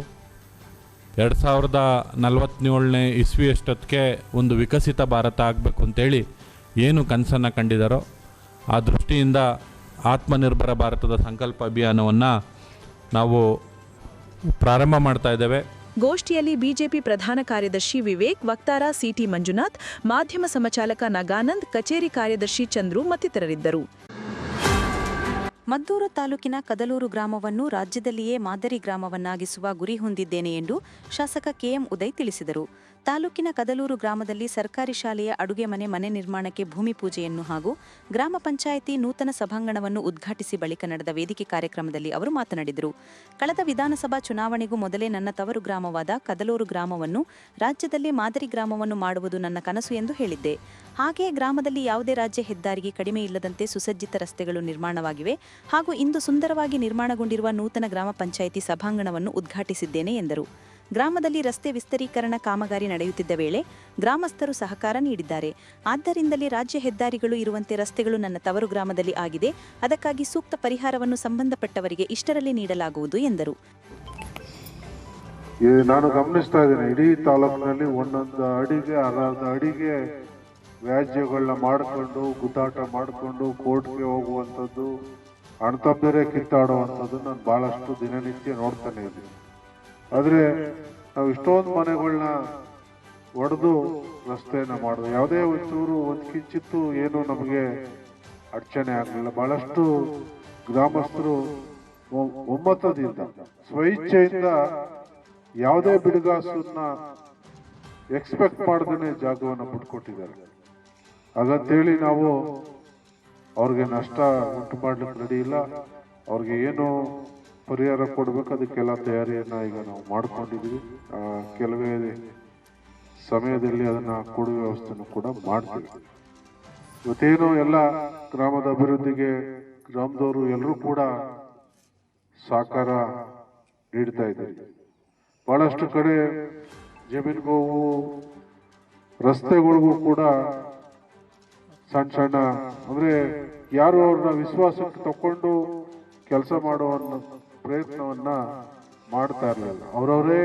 ಎರಡು ಸಾವಿರದ ನಲವತ್ತೇಳನೇ ಇಸ್ವಿ ಅಷ್ಟೊತ್ತಿಗೆ ಒಂದು ವಿಕಸಿತ ಭಾರತ ಆಗಬೇಕು ಅಂತೇಳಿ ಏನು ಕನಸನ್ನು ಕಂಡಿದ್ದಾರೋ ಆ ದೃಷ್ಟಿಯಿಂದ ಆತ್ಮನಿರ್ಭರ ಭಾರತದ ಸಂಕಲ್ಪ ಅಭಿಯಾನವನ್ನು ನಾವು ಪ್ರಾರಂಭ ಮಾಡ್ತಾ ಇದ್ದೇವೆ. ಗೋಷ್ಠಿಯಲ್ಲಿ ಬಿಜೆಪಿ ಪ್ರಧಾನ ಕಾರ್ಯದರ್ಶಿ ವಿವೇಕ್ ವಕ್ತಾರ ಸಿಟಿ ಮಂಜುನಾಥ್ ಮಾಧ್ಯಮ ಸಮಚಾಲಕ ನಗಾನಂದ್ ಕಚೇರಿ ಕಾರ್ಯದರ್ಶಿ ಚಂದ್ರು ಮತ್ತಿತರರಿದ್ದರು. ಮದ್ದೂರು ತಾಲೂಕಿನ ಕದಲೂರು ಗ್ರಾಮವನ್ನು ರಾಜ್ಯದಲ್ಲಿಯೇ ಮಾದರಿ ಗ್ರಾಮವನ್ನಾಗಿಸುವ ಗುರಿ ಹೊಂದಿದ್ದೇನೆ ಎಂದು ಶಾಸಕ ಕೆಎಂ ಉದಯ್ ತಿಳಿಸಿದರು. ತಾಲೂಕಿನ ಕದಲೂರು ಗ್ರಾಮದಲ್ಲಿ ಸರ್ಕಾರಿ ಶಾಲೆಯ ಅಡುಗೆ ಮನೆ ಮನೆ ನಿರ್ಮಾಣಕ್ಕೆ ಭೂಮಿ ಪೂಜೆಯನ್ನು ಹಾಗೂ ಗ್ರಾಮ ಪಂಚಾಯಿತಿ ನೂತನ ಸಭಾಂಗಣವನ್ನು ಉದ್ಘಾಟಿಸಿ ಬಳಿಕ ನಡೆದ ವೇದಿಕೆ ಕಾರ್ಯಕ್ರಮದಲ್ಲಿ ಅವರು ಮಾತನಾಡಿದರು. ಕಳೆದ ವಿಧಾನಸಭಾ ಚುನಾವಣೆಗೂ ಮೊದಲೇ ನನ್ನ ತವರು ಗ್ರಾಮವಾದ ಕದಲೂರು ಗ್ರಾಮವನ್ನು ರಾಜ್ಯದಲ್ಲಿ ಮಾದರಿ ಗ್ರಾಮವನ್ನು ಮಾಡುವುದು ನನ್ನ ಕನಸು ಎಂದು ಹೇಳಿದ್ದೆ. ಹಾಗೆಯೇ ಗ್ರಾಮದಲ್ಲಿ ಯಾವುದೇ ರಾಜ್ಯ ಹೆದ್ದಾರಿಗೆ ಕಡಿಮೆ ಇಲ್ಲದಂತೆ ಸುಸಜ್ಜಿತ ರಸ್ತೆಗಳು ನಿರ್ಮಾಣವಾಗಿವೆ ಹಾಗೂ ಇಂದು ಸುಂದರವಾಗಿ ನಿರ್ಮಾಣಗೊಂಡಿರುವ ನೂತನ ಗ್ರಾಮ ಪಂಚಾಯಿತಿ ಸಭಾಂಗಣವನ್ನು ಉದ್ಘಾಟಿಸಿದ್ದೇನೆ ಎಂದರು. ಗ್ರಾಮದಲ್ಲಿ ರಸ್ತೆ ವಿಸ್ತರೀಕರಣ ಕಾಮಗಾರಿ ನಡೆಯುತ್ತಿದ್ದ ವೇಳೆ ಗ್ರಾಮಸ್ಥರು ಸಹಕಾರ ನೀಡಿದ್ದಾರೆ. ಆದ್ದರಿಂದಲೇ ರಾಜ್ಯ ಹೆದ್ದಾರಿಗಳು ಇರುವಂತೆ ರಸ್ತೆಗಳು ನನ್ನ ತವರು ಗ್ರಾಮದಲ್ಲಿ ಆಗಿದೆ. ಅದಕ್ಕಾಗಿ ಸೂಕ್ತ ಪರಿಹಾರವನ್ನು ಸಂಬಂಧಪಟ್ಟವರಿಗೆ ಇಷ್ಟರಲ್ಲಿ ನೀಡಲಾಗುವುದು ಎಂದರು. ನಾನು ಗಮನಿಸ್ತಾ ಇದ್ದೇನೆ, ಇಡೀ ತಾಲೂಕಿನಲ್ಲಿ ಒಂದೊಂದು ಅಡಿಗೆ, ಅರ್ಧ ಅಡಿಗೆ ವ್ಯಾಜ್ಯಗಳನ್ನ ಮಾಡಿಕೊಂಡು, ಗುದ್ದಾಟ ಮಾಡಿಕೊಂಡು, ಕೋರ್ಟ್ಗೆ ಹೋಗುವಂಥದ್ದು ಅಣ್ತಂಬರೇ ಕಿತ್ತಾಡುವಂಥದ್ದು ನಾನು ಭಾಳಷ್ಟು ದಿನನಿತ್ಯ ನೋಡ್ತಾನೆ ಇದ್ದೀನಿ. ಆದರೆ ನಾವು ಇಷ್ಟೊಂದು ಮನೆಗಳನ್ನ ಒಡೆದು ರಸ್ತೆಯನ್ನ ಮಾಡೋದು. ಯಾವುದೇ ಒಂಚೂರು ಒಂದು ಕಿಂಚಿತ್ತು ಏನು ನಮಗೆ ಅಡಚಣೆ ಆಗಲಿಲ್ಲ. ಬಹಳಷ್ಟು ಗ್ರಾಮಸ್ಥರು ಒಮ್ಮತದಿಂದ ಸ್ವಇಚ್ಛೆಯಿಂದ ಯಾವುದೇ ಬಿಡುಗಾಸನ್ನ ಎಕ್ಸ್ಪೆಕ್ಟ್ ಮಾಡ್ದೇ ಜಾಗವನ್ನು ಬಿಟ್ಕೊಟ್ಟಿದ್ದಾರೆ. ಹಾಗಂತೇಳಿ ನಾವು ಅವ್ರಿಗೆ ನಷ್ಟ ಉಂಟು ಮಾಡ್ಲಿಕ್ಕೆ ರೆಡಿ ಇಲ್ಲ. ಅವ್ರಿಗೆ ಏನು ಪರಿಹಾರ ಕೊಡ್ಬೇಕು, ಅದಕ್ಕೆಲ್ಲ ತಯಾರಿಯನ್ನ ಈಗ ನಾವು ಮಾಡ್ಕೊಂಡಿದ್ದೀವಿ. ಕೆಲವೇ ಸಮಯದಲ್ಲಿ ಅದನ್ನ ಕೊಡುವ ವ್ಯವಸ್ಥೆಯನ್ನು ಕೂಡ ಮಾಡ್ತೀವಿ. ಇವತ್ತೇನು ಎಲ್ಲ ಗ್ರಾಮದ ಅಭಿವೃದ್ಧಿಗೆ ಗ್ರಾಮದವರು ಎಲ್ಲರೂ ಕೂಡ ಸಹಕಾರ ನೀಡ್ತಾ ಇದ್ದಾರೆ. ಬಹಳಷ್ಟು ಕಡೆ ಜಮೀನುಗೋವು ರಸ್ತೆಗಳಿಗೂ ಕೂಡ ಸಣ್ಣ ಸಣ್ಣ, ಅಂದ್ರೆ ಯಾರು ಅವ್ರನ್ನ ವಿಶ್ವಾಸಕ್ಕೆ ತಕೊಂಡು ಕೆಲಸ ಮಾಡುವ ಪ್ರಯತ್ನವನ್ನ ಮಾಡ್ತಾ ಇರಲಿಲ್ಲ. ಅವರವರೇ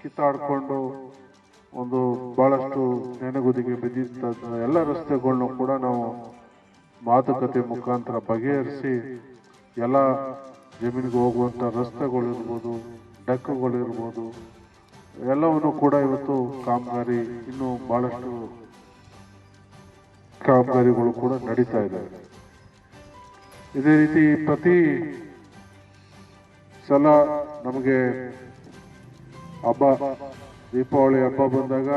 ಕಿತ್ತಾಡ್ಕೊಂಡು ಒಂದು ಬಹಳಷ್ಟು ನೆನೆಗುದಿಗೆ ಬಿದ್ದಿದ್ದ ಎಲ್ಲ ರಸ್ತೆಗಳನ್ನು ಕೂಡ ನಾವು ಮಾತುಕತೆ ಮುಖಾಂತರ ಬಗೆಹರಿಸಿ ಎಲ್ಲ ಜಮೀನಿಗೆ ಹೋಗುವಂತ ರಸ್ತೆಗಳಿರ್ಬೋದು, ಡೆಕ್ಕುಗಳಿರ್ಬೋದು, ಎಲ್ಲವನ್ನು ಕೂಡ ಇವತ್ತು ಕಾಮಗಾರಿ ಇನ್ನೂ ಬಹಳಷ್ಟು ಕಾಮಗಾರಿಗಳು ಕೂಡ ನಡೀತಾ ಇದ್ದಾವೆ ಇದೇ ರೀತಿ ಪ್ರತಿ ಸಲ ನಮಗೆ ಹಬ್ಬ, ದೀಪಾವಳಿ ಹಬ್ಬ ಬಂದಾಗ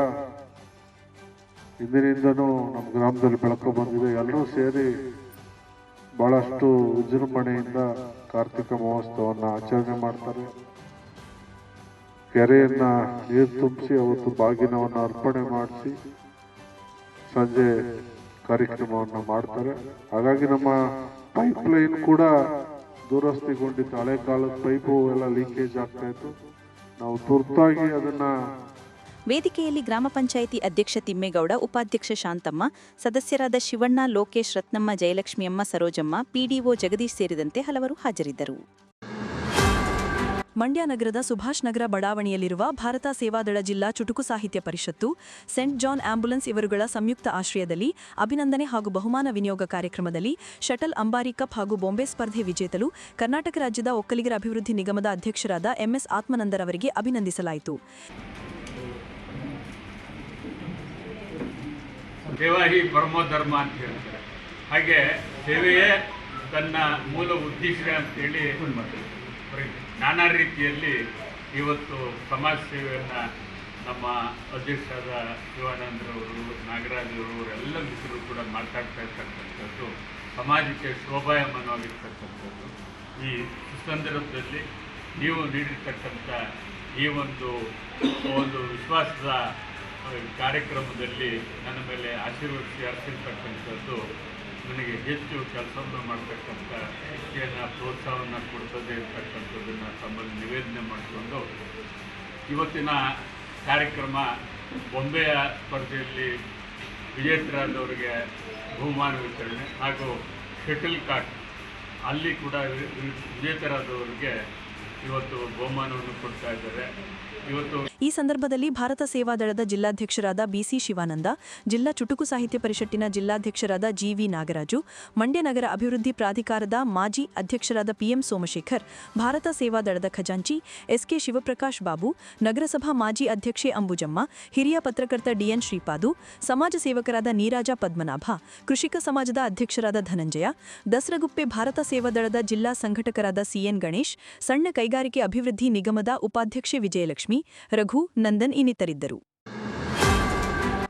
ಹಿಂದಿನಿಂದನೂ ನಮ್ಮ ಗ್ರಾಮದಲ್ಲಿ ಬೆಳಕು ಬಂದಿದೆ. ಎಲ್ಲರೂ ಸೇರಿ ಬಹಳಷ್ಟು ವಿಜೃಂಭಣೆಯಿಂದ ಕಾರ್ತಿಕ ಮಹೋತ್ಸವವನ್ನು ಆಚರಣೆ ಮಾಡ್ತಾರೆ. ಕೆರೆಯನ್ನು ನೀರು ತುಂಬಿಸಿ ಅವತ್ತು ಬಾಗಿನವನ್ನು ಅರ್ಪಣೆ ಮಾಡಿಸಿ ಸಂಜೆ ಕಾರ್ಯಕ್ರಮವನ್ನು ಮಾಡ್ತಾರೆ. ಹಾಗಾಗಿ ನಮ್ಮ ಪೈಪ್ ಲೈನ್ ದುರಸ್ತಿಗೊಂಡಿತ್ತು ಹಳೆ ಕಾಲದ ಪೈಪು ಎಲ್ಲ ಲೀಕೇಜ್ ಆಗ್ತಾ ಇತ್ತು. ನಾವು ತುರ್ತಾಗಿ ಅದನ್ನ ವೇದಿಕೆಯಲ್ಲಿ ಗ್ರಾಮ ಪಂಚಾಯಿತಿ ಅಧ್ಯಕ್ಷ ತಿಮ್ಮೇಗೌಡ, ಉಪಾಧ್ಯಕ್ಷ ಶಾಂತಮ್ಮ, ಸದಸ್ಯರಾದ ಶಿವಣ್ಣ, ಲೋಕೇಶ್ ರತ್ನಮ್ಮ, ಜಯಲಕ್ಷ್ಮಿಯಮ್ಮ, ಸರೋಜಮ್ಮ, ಪಿಡಿಒ ಜಗದೀಶ್ ಸೇರಿದಂತೆ ಹಲವರು ಹಾಜರಿದ್ದರು. ಮಂಡ್ಯ ನಗರದ ಸುಭಾಷ್ ನಗರ ಬಡಾವಣೆಯಲ್ಲಿರುವ ಭಾರತ ಸೇವಾದಳ ಜಿಲ್ಲಾ Chutuku Sahitya Parishattu, saint John ambulance ಇವರುಗಳ ಸಂಯುಕ್ತ ಆಶ್ರಯದಲ್ಲಿ ಅಭಿನಂದನೆ ಹಾಗೂ ಬಹುಮಾನ ವಿನಿಯೋಗ ಕಾರ್ಯಕ್ರಮದಲ್ಲಿ ಶಟಲ್ ಅಂಬಾರಿ ಕಪ್ ಹಾಗೂ ಬೊಂಬೆ ಸ್ಪರ್ಧೆ ವಿಜೇತರು ಕರ್ನಾಟಕ ರಾಜ್ಯದ ಒಕ್ಕಲಿಗರ ಅಭಿವೃದ್ಧಿ ನಿಗಮದ ಅಧ್ಯಕ್ಷರಾದ ಎಂಎಸ್ ಆತ್ಮನಂದರವರಿಗೆ ಅಭಿನಂದಿಸಲಾಯಿತು. ಅಂತ ಹಾಗೆ ಸೇವೆಯೇ ತನ್ನ ಮೂಲ ಉದ್ದೇಶ ಅಂತೇಳಿ ನಾನಾ ರೀತಿಯಲ್ಲಿ ಇವತ್ತು ಸಮಾಜ ಸೇವೆಯನ್ನು ನಮ್ಮ ಅಧ್ಯಕ್ಷರಾದ ಶಿವಾನಂದರವರು ನಾಗರಾಜರವರು ಎಲ್ಲ ಮಿತ್ರರು ಕೂಡ ಮಾತಾಡ್ತಾ ಇರ್ತಕ್ಕಂಥದ್ದು, ಸಮಾಜಕ್ಕೆ ಶೋಭಾಯಮಾನವಾಗಿರ್ತಕ್ಕಂಥದ್ದು. ಈ ಸಂದರ್ಭದಲ್ಲಿ ನೀವು ನೀಡಿರ್ತಕ್ಕಂಥ ಈ ಒಂದು ಒಂದು ವಿಶ್ವಾಸದ ಕಾರ್ಯಕ್ರಮದಲ್ಲಿ ನನ್ನ ಮೇಲೆ ಆಶೀರ್ವದಿಸಿ ಹರಿಸಿರ್ತಕ್ಕಂಥದ್ದು ನನಗೆ ಹೆಚ್ಚು ಕೆಲಸವನ್ನು ಮಾಡ್ತಕ್ಕಂಥ ಶಕ್ತಿಯನ್ನು ಪ್ರೋತ್ಸಾಹವನ್ನು ಕೊಡ್ತದೆ ಅಂತಕ್ಕಂಥದ್ದನ್ನು ತಮ್ಮಲ್ಲಿ ನಿವೇದನೆ ಮಾಡಿಕೊಂಡು ಇವತ್ತಿನ ಕಾರ್ಯಕ್ರಮ ಬೊಂಬೆಯ ಸ್ಪರ್ಧೆಯಲ್ಲಿ ವಿಜೇತರಾದವರಿಗೆ ಬಹುಮಾನ ವಿತರಣೆ ಹಾಗೂ ಶಟಲ್ ಕಾಕ್ ಅಲ್ಲಿ ಕೂಡ ವಿಜೇತರಾದವರಿಗೆ ಇವತ್ತು ಬಹುಮಾನವನ್ನು ಕೊಡ್ತಾ ಇದ್ದಾರೆ. ಈ ಸಂದರ್ಭದಲ್ಲಿ ಭಾರತ ಸೇವಾದಳದ ಜಿಲ್ಲಾಧ್ಯಕ್ಷರಾದ ಬಿಸಿ ಶಿವಾನಂದ, ಜಿಲ್ಲಾ ಚುಟುಕು ಸಾಹಿತ್ಯ ಪರಿಷತ್ತಿನ ಜಿಲ್ಲಾಧ್ಯಕ್ಷರಾದ ಜಿವಿ ನಾಗರಾಜು, ಮಂಡ್ಯ ನಗರ ಅಭಿವೃದ್ಧಿ ಪ್ರಾಧಿಕಾರದ ಮಾಜಿ ಅಧ್ಯಕ್ಷರಾದ ಪಿಎಂ ಸೋಮಶೇಖರ್, ಭಾರತ ಸೇವಾದಳದ ಖಜಾಂಚಿ ಎಸ್ಕೆ ಶಿವಪ್ರಕಾಶ್ ಬಾಬು, ನಗರಸಭಾ ಮಾಜಿ ಅಧ್ಯಕ್ಷೆ ಅಂಬುಜಮ್ಮ, ಹಿರಿಯ ಪತ್ರಕರ್ತ ಡಿಎನ್ ಶ್ರೀಪಾದು, ಸಮಾಜ ಸೇವಕರಾದ ನೀರಾಜ ಪದ್ಮನಾಭ, ಕೃಷಿಕ ಸಮಾಜದ ಅಧ್ಯಕ್ಷರಾದ ಧನಂಜಯ, ದಸರಗುಪ್ಪೆ ಭಾರತ ಸೇವಾದಳದ ಜಿಲ್ಲಾ ಸಂಘಟಕರಾದ ಸಿಎನ್ ಗಣೇಶ್, ಸಣ್ಣ ಕೈಗಾರಿಕೆ ಅಭಿವೃದ್ಧಿ ನಿಗಮದ ಉಪಾಧ್ಯಕ್ಷೆ ವಿಜಯಲಕ್ಷ್ಮಿ. ರಘು, ನಂದನ್ ಇನ್ನಿತರಿದ್ದರು.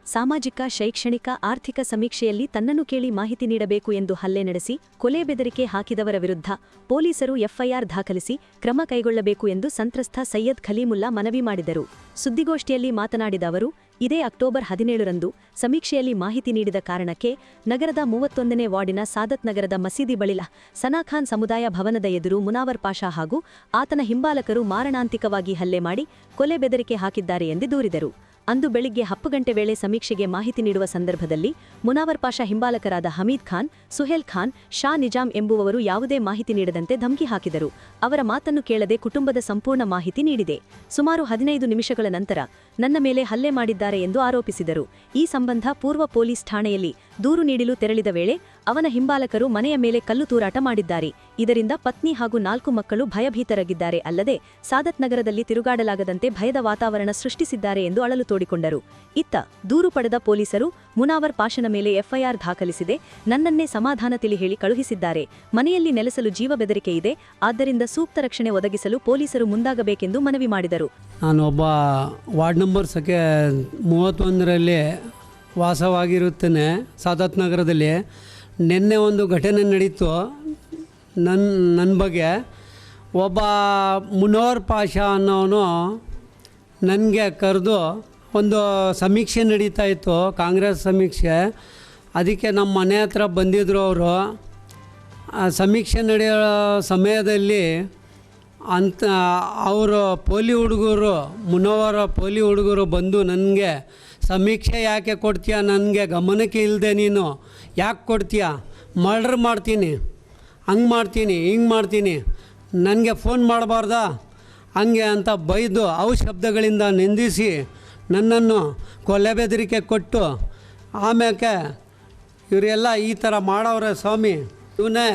ಸಾಮಾಜಿಕ, ಶೈಕ್ಷಣಿಕ, ಆರ್ಥಿಕ ಸಮೀಕ್ಷೆಯಲ್ಲಿ ತನ್ನನ್ನು ಕೇಳಿ ಮಾಹಿತಿ ನೀಡಬೇಕು ಎಂದು ಹಲ್ಲೆ ನಡೆಸಿ, ಕೊಲೆ ಬೆದರಿಕೆ ಹಾಕಿದವರ ವಿರುದ್ಧ ಪೊಲೀಸರು ಎಫ್ಐಆರ್ ದಾಖಲಿಸಿ ಕ್ರಮ ಕೈಗೊಳ್ಳಬೇಕು ಎಂದು ಸಂತ್ರಸ್ತ ಸೈಯದ್ ಖಲೀಮುಲ್ಲಾ ಮನವಿ ಮಾಡಿದರು. ಸುದ್ದಿಗೋಷ್ಠಿಯಲ್ಲಿ ಮಾತನಾಡಿದ ಅವರು ಇದೇ ಅಕ್ಟೋಬರ್ ಹದಿನೇಳರಂದು ಸಮೀಕ್ಷೆಯಲ್ಲಿ ಮಾಹಿತಿ ನೀಡಿದ ಕಾರಣಕ್ಕೆ ನಗರದ ಮೂವತ್ತೊಂದನೇ ವಾರ್ಡಿನ ಸಾದತ್ ನಗರದ ಮಸೀದಿ ಬಳಿಲ ಸನಾಖಾನ್ ಸಮುದಾಯ ಭವನದ ಎದುರು ಮುನಾವರ್ ಪಾಷಾ ಹಾಗೂ ಆತನ ಹಿಂಬಾಲಕರು ಮಾರಣಾಂತಿಕವಾಗಿ ಹಲ್ಲೆ ಮಾಡಿ ಕೊಲೆ ಬೆದರಿಕೆ ಹಾಕಿದ್ದಾರೆ ಎಂದು ದೂರಿದರು. ಅಂದು ಬೆಳಿಗ್ಗೆ ಹತ್ತು ಗಂಟೆ ವೇಳೆ ಸಮೀಕ್ಷೆಗೆ ಮಾಹಿತಿ ನೀಡುವ ಸಂದರ್ಭದಲ್ಲಿ ಮುನಾವರ್ ಪಾಷಾ ಹಿಂಬಾಲಕರಾದ ಹಮೀದ್ ಖಾನ್, ಸುಹೇಲ್ ಖಾನ್, ಶಾ ನಿಜಾಂ ಎಂಬುವವರು ಯಾವುದೇ ಮಾಹಿತಿ ನೀಡದಂತೆ ಧಮಕಿ ಹಾಕಿದರು. ಅವರ ಮಾತನ್ನು ಕೇಳದೆ ಕುಟುಂಬದ ಸಂಪೂರ್ಣ ಮಾಹಿತಿ ನೀಡಿದೆ. ಸುಮಾರು ಹದಿನೈದು ನಿಮಿಷಗಳ ನಂತರ ನನ್ನ ಮೇಲೆ ಹಲ್ಲೆ ಮಾಡಿದ್ದಾರೆ ಎಂದು ಆರೋಪಿಸಿದರು. ಈ ಸಂಬಂಧ ಪೂರ್ವ ಪೊಲೀಸ್ ಠಾಣೆಯಲ್ಲಿ ದೂರು ನೀಡಲು ತೆರಳಿದ ವೇಳೆ ಅವನ ಹಿಂಬಾಲಕರು ಮನೆಯ ಮೇಲೆ ಕಲ್ಲು ತೂರಾಟ ಮಾಡಿದ್ದಾರೆ. ಇದರಿಂದ ಪತ್ನಿ ಹಾಗೂ ನಾಲ್ಕು ಮಕ್ಕಳು ಭಯಭೀತರಾಗಿದ್ದಾರೆ. ಅಲ್ಲದೆ ಸಾದತ್ ನಗರದಲ್ಲಿ ತಿರುಗಾಡಲಾಗದಂತೆ ಭಯದ ವಾತಾವರಣ ಸೃಷ್ಟಿಸಿದ್ದಾರೆ ಎಂದು ಅಳಲು ತೋಡಿಕೊಂಡರು. ಇತ್ತ ದೂರು ಪಡೆದ ಪೊಲೀಸರು ಮುನಾವರ್ ಪಾಷನ ಮೇಲೆ ಎಫ್ಐಆರ್ ದಾಖಲಿಸಿದೆ. ನನ್ನನ್ನೇ ಸಮಾಧಾನ ತಿಳಿ ಹೇಳಿ ಕಳುಹಿಸಿದ್ದಾರೆ. ಮನೆಯಲ್ಲಿ ನೆಲೆಸಲು ಜೀವ ಬೆದರಿಕೆ ಇದೆ. ಆದ್ದರಿಂದ ಸೂಕ್ತ ರಕ್ಷಣೆ ಒದಗಿಸಲು ಪೊಲೀಸರು ಮುಂದಾಗಬೇಕೆಂದು ಮನವಿ ಮಾಡಿದರು. ನಾನು ಒಬ್ಬ ವಾರ್ಡ್ ನಂಬರ್ ಸಕೆ ಮೂವತ್ತೊಂದರಲ್ಲಿ ವಾಸವಾಗಿರುತ್ತೇನೆ. ಸಾದತ್ ನಗರದಲ್ಲಿ ನಿನ್ನೆ ಒಂದು ಘಟನೆ ನಡೀತು. ನನ್ನ ನನ್ನ ಬಗ್ಗೆ. ಒಬ್ಬ ಮುನೋರ್ ಪಾಷಾ ಅನ್ನೋನು ನನಗೆ ಕರೆದು ಒಂದು ಸಮೀಕ್ಷೆ ನಡೀತಾ ಇತ್ತು, ಕಾಂಗ್ರೆಸ್ ಸಮೀಕ್ಷೆ. ಅದಕ್ಕೆ ನಮ್ಮ ಮನೆ ಹತ್ರ ಬಂದಿದ್ದರು ಅವರು. ಆ ಸಮೀಕ್ಷೆ ನಡೆಯೋ ಸಮಯದಲ್ಲಿ ಅಂತ, ಅವರು ಪೋಲಿ ಹುಡುಗರು, ಮುನೋವರ ಪೋಲಿ ಹುಡುಗರು ಬಂದು ನನಗೆ ಸಮೀಕ್ಷೆ ಯಾಕೆ ಕೊಡ್ತೀಯ? ನನಗೆ ಗಮನಕ್ಕೆ ಇಲ್ಲದೆ ನೀನು. ಯಾಕೆ ಕೊಡ್ತೀಯ? ಮರ್ಡ್ರ್ ಮಾಡ್ತೀನಿ. ಹಂಗೆ ಮಾಡ್ತೀನಿ, ಹಿಂಗೆ ಮಾಡ್ತೀನಿ. ನನಗೆ ಫೋನ್ ಮಾಡಬಾರ್ದ? ಹಂಗೆ ಅಂತ ಬೈದು ಅವು ಶಬ್ದಗಳಿಂದ ನಿಂದಿಸಿ ನನ್ನನ್ನು ಕೊಲೆ ಬೆದರಿಕೆ ಕೊಟ್ಟು ಆಮ್ಯಾಕೆ ಇವರೆಲ್ಲ ಈ ಥರ ಮಾಡವ್ರೆ ಸ್ವಾಮಿ? ಇವನೇ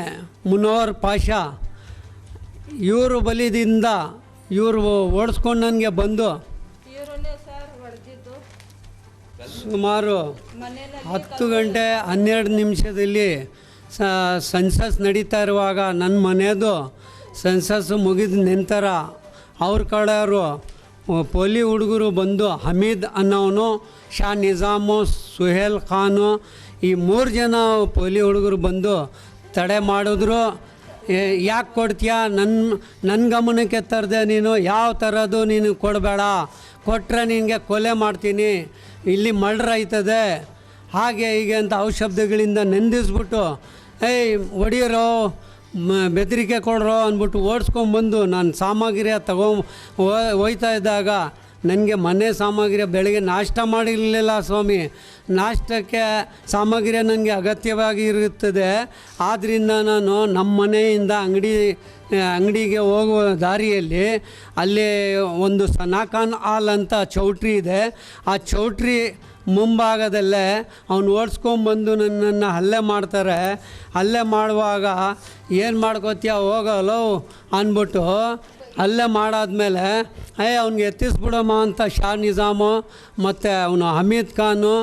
ಮುನೋವರ್ ಪಾಷಾ. ಇವರು ಬಲಿದಿಂದ ಇವರು ಓಡಿಸ್ಕೊಂಡು ನನಗೆ ಬಂದು ಸುಮಾರು ಹತ್ತು ಗಂಟೆ ಹನ್ನೆರಡು ನಿಮಿಷದಲ್ಲಿ ಸೆನ್ಸಸ್ ನಡೀತಾ ಇರುವಾಗ ನನ್ನ ಮನೆಯದು ಸೆನ್ಸಸ್ ಮುಗಿದ ನಂತರ ಅವ್ರ ಕಡೆಯವರು ಪೋಲಿ ಹುಡುಗರು ಬಂದು ಹಮೀದ್ ಅನ್ನೋನು, ಶಾ ನಿಜಾಮು, ಸುಹೇಲ್ ಖಾನು, ಈ ಮೂರು ಜನ ಪೋಲಿ ಹುಡುಗರು ಬಂದು ತಡೆ ಮಾಡಿದ್ರು. ಯಾಕೆ ಕೊಡ್ತೀಯಾ? ನನ್ನ ನನ್ನ ಗಮನಕ್ಕೆ ತರದೆ ನೀನು, ಯಾವ ಥರದ್ದು ನೀನು ಕೊಡಬೇಡ. ಕೊಟ್ಟರೆ ನಿನಗೆ ಕೊಲೆ ಮಾಡ್ತೀನಿ. ಇಲ್ಲಿ ಮರ್ಡ್ರ್ ಆಯ್ತದೆ. ಹಾಗೆ ಹೀಗೆ ಅಂತ ಔಷಬ್ದಗಳಿಂದ ನೆಂದಿಸ್ಬಿಟ್ಟು, ಏಯ್ ಹೊಡಿಯರೋ ಬೆದರಿಕೆ ಕೊಡ್ರೋ ಅಂದ್ಬಿಟ್ಟು ಓಡಿಸ್ಕೊಂಬಂದು ನಾನು ಸಾಮಗ್ರಿ ತಗೊಂಡು ಹೋಯ್ತಾ ಇದ್ದಾಗ ನನಗೆ ಮನೆ ಸಾಮಗ್ರಿ ಬೆಳಗ್ಗೆ ನಾಷ್ಟ ಮಾಡಿರಲಿಲ್ಲ ಸ್ವಾಮಿ. ನಾಷ್ಟಕ್ಕೆ ಸಾಮಗ್ರಿ ನನಗೆ ಅಗತ್ಯವಾಗಿ ಇರುತ್ತದೆ. ಆದ್ದರಿಂದ ನಾನು ನಮ್ಮ ಮನೆಯಿಂದ ಅಂಗಡಿ ಅಂಗಡಿಗೆ ಹೋಗುವ ದಾರಿಯಲ್ಲಿ ಅಲ್ಲಿ ಒಂದು ಸನಾಖಾನ್ ಹಾಲ್ ಅಂತ ಚೌಟ್ರಿ ಇದೆ. ಆ ಚೌಟ್ರಿ ಮುಂಭಾಗದಲ್ಲೇ ಅವ್ನು ಓಡಿಸ್ಕೊಂಬಂದು ನನ್ನನ್ನು ಹಲ್ಲೆ ಮಾಡ್ತಾರೆ. ಹಲ್ಲೆ ಮಾಡುವಾಗ ಏನು ಮಾಡ್ಕೋತೀಯ ಹೋಗಲ್ಲೋ ಅಂದ್ಬಿಟ್ಟು ಹಲ್ಲೆ ಮಾಡಾದ್ಮೇಲೆ ಏ ಅವ್ನಿಗೆ ಎತ್ತಿಸ್ಬಿಡಮ್ಮ ಅಂತ ಶಾ ನಿಜಾಮು, ಮತ್ತು ಅವನು ಹಮೀದ್ ಖಾನು,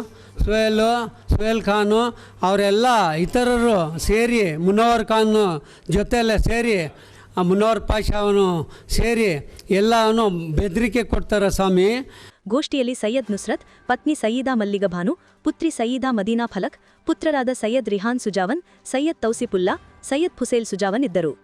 ಸುಹೇಲು, ಸುಹೇಲ್ ಖಾನು, ಅವರೆಲ್ಲ ಇತರರು ಸೇರಿ, ಮುನವರ್ ಖಾನ್ ಜೊತೆಯಲ್ಲೇ ಸೇರಿ, ಆ ಮುನವರ್ ಪಾಷ ಅವನು ಸೇರಿ ಎಲ್ಲವನು ಬೆದರಿಕೆ ಕೊಡ್ತಾರೆ ಸ್ವಾಮಿ. ಗೋಷ್ಠಿಯಲ್ಲಿ ಸೈಯದ್ ನುಸ್ರತ್, ಪತ್ನಿ ಸಯೀದಾ ಮಲ್ಲಿಗ ಭಾನು ಪುತ್ರಿ ಸಯೀದಾ ಮದೀನಾ ಫಲಕ್, ಪುತ್ರರಾದ ಸೈಯದ್ ರಿಹಾನ್ ಸುಜಾವನ್, ಸೈಯದ್ ತೌಸಿಪುಲ್ಲಾ ಸೈಯದ್ ಹುಸೇಲ್ ಸುಜಾವನ್ ಇದ್ದರು.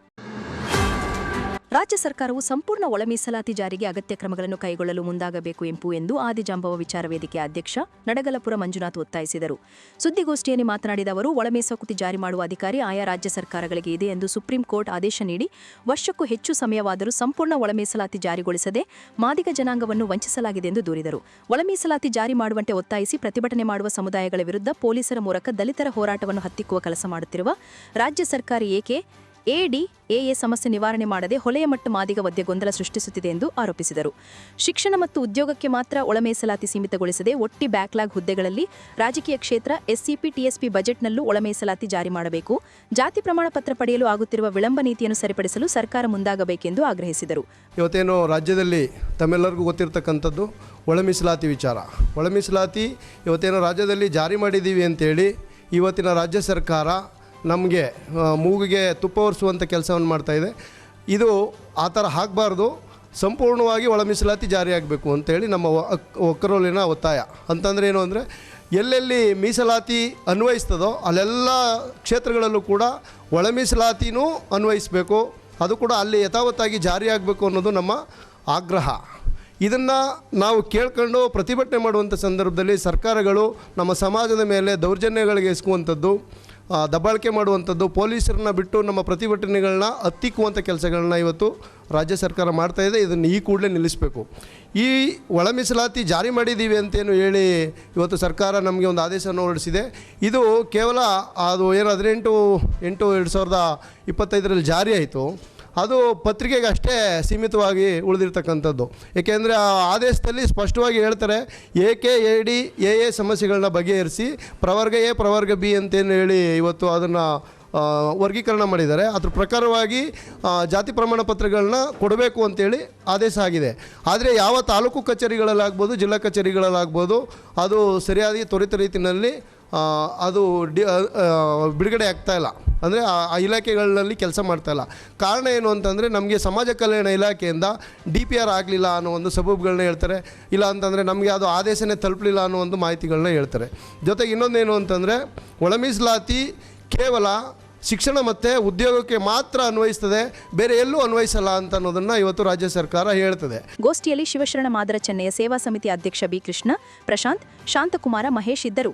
ರಾಜ್ಯ ಸರ್ಕಾರವು ಸಂಪೂರ್ಣ ಒಳ ಮೀಸಲಾತಿ ಜಾರಿಗೆ ಅಗತ್ಯ ಕ್ರಮಗಳನ್ನು ಕೈಗೊಳ್ಳಲು ಮುಂದಾಗಬೇಕು ಎಂಪು ಎಂದು ಆದಿಜಾಂಬವ ವಿಚಾರ ವೇದಿಕೆ ಅಧ್ಯಕ್ಷ ನಡಗಲಪುರ ಮಂಜುನಾಥ್ ಒತ್ತಾಯಿಸಿದರು. ಸುದ್ದಿಗೋಷ್ಠಿಯಲ್ಲಿ ಮಾತನಾಡಿದ ಅವರು ಒಳ ಮೀಸಲಾತಿ ಜಾರಿ ಮಾಡುವ ಅಧಿಕಾರಿ ಆಯಾ ರಾಜ್ಯ ಸರ್ಕಾರಗಳಿಗೆ ಇದೆ ಎಂದು ಸುಪ್ರೀಂ ಕೋರ್ಟ್ ಆದೇಶ ನೀಡಿ, ವರ್ಷಕ್ಕೂ ಹೆಚ್ಚು ಸಮಯವಾದರೂ ಸಂಪೂರ್ಣ ಒಳ ಮೀಸಲಾತಿ ಜಾರಿಗೊಳಿಸದೆ ಮಾದಿಗ ಜನಾಂಗವನ್ನು ವಂಚಿಸಲಾಗಿದೆ ಎಂದು ದೂರಿದರು. ಒಳ ಮೀಸಲಾತಿ ಜಾರಿ ಮಾಡುವಂತೆ ಒತ್ತಾಯಿಸಿ ಪ್ರತಿಭಟನೆ ಮಾಡುವ ಸಮುದಾಯಗಳ ವಿರುದ್ಧ ಪೊಲೀಸರ ಮೂಲಕ ದಲಿತರ ಹೋರಾಟವನ್ನು ಹತ್ತಿಕ್ಕುವ ಕೆಲಸ ಮಾಡುತ್ತಿರುವ ರಾಜ್ಯ ಸರ್ಕಾರ ಏಕೆ ಎಡಿ ಎಎ ಸಮಸ್ಯೆ ನಿವಾರಣೆ ಮಾಡದೆ ಹೊಲೆಯ ಮಟ್ಟ ಮಾದಿಗ ವದ್ಯ ಗೊಂದಲ ಸೃಷ್ಟಿಸುತ್ತಿದೆ ಎಂದು ಆರೋಪಿಸಿದರು. ಶಿಕ್ಷಣ ಮತ್ತು ಉದ್ಯೋಗಕ್ಕೆ ಮಾತ್ರ ಒಳ ಮೀಸಲಾತಿ ಸೀಮಿತಗೊಳಿಸದೆ ಒಟ್ಟಿ ಬ್ಯಾಕ್ಲಾಗ್ ಹುದ್ದೆಗಳಲ್ಲಿ ರಾಜಕೀಯ ಕ್ಷೇತ್ರ, ಎಸ್ಸಿಪಿ, ಟಿಎಸ್ಪಿ ಬಜೆಟ್ನಲ್ಲೂ ಒಳ ಮೀಸಲಾತಿ ಜಾರಿ ಮಾಡಬೇಕು. ಜಾತಿ ಪ್ರಮಾಣ ಪತ್ರ ಪಡೆಯಲು ಆಗುತ್ತಿರುವ ವಿಳಂಬ ನೀತಿಯನ್ನು ಸರಿಪಡಿಸಲು ಸರ್ಕಾರ ಮುಂದಾಗಬೇಕೆಂದು ಆಗ್ರಹಿಸಿದರು. ಇವತ್ತೇನು ರಾಜ್ಯದಲ್ಲಿ ತಮ್ಮೆಲ್ಲರಿಗೂ ಗೊತ್ತಿರತಕ್ಕಂಥದ್ದು ಒಳಮೀಸಲಾತಿ ವಿಚಾರ. ಒಳಮೀಸಲಾತಿ ಇವತ್ತೇನು ರಾಜ್ಯದಲ್ಲಿ ಜಾರಿ ಮಾಡಿದ್ದೀವಿ ಅಂತೇಳಿ ಇವತ್ತಿನ ರಾಜ್ಯ ಸರ್ಕಾರ ನಮಗೆ ಮೂಗಿಗೆ ತುಪ್ಪ ಒರೆಸುವಂಥ ಕೆಲಸವನ್ನು ಮಾಡ್ತಾಯಿದೆ ಇದು. ಆ ಥರ ಆಗಬಾರ್ದು ಸಂಪೂರ್ಣವಾಗಿ ಒಳ ಮೀಸಲಾತಿ ಜಾರಿಯಾಗಬೇಕು ಅಂತೇಳಿ ನಮ್ಮ ಒಕ್- ಒಕ್ಕರೋಲಿನ ಒತ್ತಾಯ. ಅಂತಂದರೆ ಏನು ಅಂದರೆ, ಎಲ್ಲೆಲ್ಲಿ ಮೀಸಲಾತಿ ಅನ್ವಯಿಸ್ತದೋ ಅಲ್ಲೆಲ್ಲ ಕ್ಷೇತ್ರಗಳಲ್ಲೂ ಕೂಡ ಒಳ ಮೀಸಲಾತಿನೂ ಅನ್ವಯಿಸಬೇಕು. ಅದು ಕೂಡ ಅಲ್ಲಿ ಯಥಾವತ್ತಾಗಿ ಜಾರಿಯಾಗಬೇಕು ಅನ್ನೋದು ನಮ್ಮ ಆಗ್ರಹ. ಇದನ್ನು ನಾವು ಕೇಳ್ಕೊಂಡು ಪ್ರತಿಭಟನೆ ಮಾಡುವಂಥ ಸಂದರ್ಭದಲ್ಲಿ ಸರ್ಕಾರಗಳು ನಮ್ಮ ಸಮಾಜದ ಮೇಲೆ ದೌರ್ಜನ್ಯಗಳಿಗೆ ಎಸ್ಕುವಂಥದ್ದು ದಬ್ಬಾಳಿಕೆ ಮಾಡುವಂಥದ್ದು ಪೊಲೀಸರನ್ನ ಬಿಟ್ಟು ನಮ್ಮ ಪ್ರತಿಭಟನೆಗಳನ್ನ ಹತ್ತಿಕ್ಕುವಂಥ ಕೆಲಸಗಳನ್ನ ಇವತ್ತು ರಾಜ್ಯ ಸರ್ಕಾರ ಮಾಡ್ತಾ ಇದೆ. ಇದನ್ನು ಈ ಕೂಡಲೇ ನಿಲ್ಲಿಸಬೇಕು. ಈ ಒಳ ಮೀಸಲಾತಿ ಜಾರಿ ಮಾಡಿದ್ದೀವಿ ಅಂತೇನು ಹೇಳಿ ಇವತ್ತು ಸರ್ಕಾರ ನಮಗೆ ಒಂದು ಆದೇಶವನ್ನು ಹೊರಡಿಸಿದೆ. ಇದು ಕೇವಲ ಅದು ಏನು ಹದಿನೆಂಟು ಎಂಟು ಎರಡು ಸಾವಿರದ ಇಪ್ಪತ್ತೈದರಲ್ಲಿ ಜಾರಿ ಆಯಿತು. ಅದು ಪತ್ರಿಕೆಗೆ ಅಷ್ಟೇ ಸೀಮಿತವಾಗಿ ಉಳಿದಿರ್ತಕ್ಕಂಥದ್ದು. ಏಕೆಂದರೆ ಆ ಆದೇಶದಲ್ಲಿ ಸ್ಪಷ್ಟವಾಗಿ ಹೇಳ್ತಾರೆ A K A D, A A ಸಮಸ್ಯೆಗಳನ್ನ ಬಗೆಹರಿಸಿ, ಪ್ರವರ್ಗ ಎ, ಪ್ರವರ್ಗ ಬಿ ಅಂತೇನು ಹೇಳಿ ಇವತ್ತು ಅದನ್ನು ವರ್ಗೀಕರಣ ಮಾಡಿದ್ದಾರೆ. ಅದ್ರ ಪ್ರಕಾರವಾಗಿ ಜಾತಿ ಪ್ರಮಾಣ ಪತ್ರಗಳನ್ನ ಕೊಡಬೇಕು ಅಂತೇಳಿ ಆದೇಶ ಆಗಿದೆ. ಆದರೆ ಯಾವ ತಾಲೂಕು ಕಚೇರಿಗಳಲ್ಲಾಗ್ಬೋದು, ಜಿಲ್ಲಾ ಕಚೇರಿಗಳಲ್ಲಾಗ್ಬೋದು, ಅದು ಸರಿಯಾಗಿ ತ್ವರಿತ ರೀತಿಯಲ್ಲಿ ಅದು ಡಿ ಬಿಡುಗಡೆ ಆಗ್ತಾಯಿಲ್ಲ ಅಂದರೆ ಆ ಇಲಾಖೆಗಳಲ್ಲಿ ಕೆಲಸ ಮಾಡ್ತಾಯಿಲ್ಲ ಕಾರಣ ಏನು ಅಂತಂದರೆ ನಮಗೆ ಸಮಾಜ ಕಲ್ಯಾಣ ಇಲಾಖೆಯಿಂದ ಡಿ ಪಿ ಆರ್ ಆಗಲಿಲ್ಲ ಅನ್ನೋ ಒಂದು ಸಬೂಬುಗಳನ್ನ ಹೇಳ್ತಾರೆ. ಇಲ್ಲ ಅಂತಂದರೆ ನಮಗೆ ಅದು ಆದೇಶನೇ ತಲುಪಲಿಲ್ಲ ಅನ್ನೋ ಒಂದು ಮಾಹಿತಿಗಳನ್ನ ಹೇಳ್ತಾರೆ. ಜೊತೆಗೆ ಇನ್ನೊಂದೇನು ಅಂತಂದರೆ ಒಳ ಮೀಸಲಾತಿ ಕೇವಲ ಶಿಕ್ಷಣ ಮತ್ತು ಉದ್ಯೋಗಕ್ಕೆ ಮಾತ್ರ ಅನ್ವಯಿಸ್ತದೆ, ಬೇರೆ ಎಲ್ಲೂ ಅನ್ವಯಿಸಲ್ಲ ಅಂತ ಅನ್ನೋದನ್ನು ಇವತ್ತು ರಾಜ್ಯ ಸರ್ಕಾರ ಹೇಳ್ತದೆ. ಗೋಷ್ಠಿಯಲ್ಲಿ ಶಿವಶರಣ ಮಾದರ ಚೆನ್ನೈಯ ಸೇವಾ ಸಮಿತಿ ಅಧ್ಯಕ್ಷ ಬಿ ಕೃಷ್ಣ, ಪ್ರಶಾಂತ್, ಶಾಂತಕುಮಾರ ಮಹೇಶ್ ಇದ್ದರು.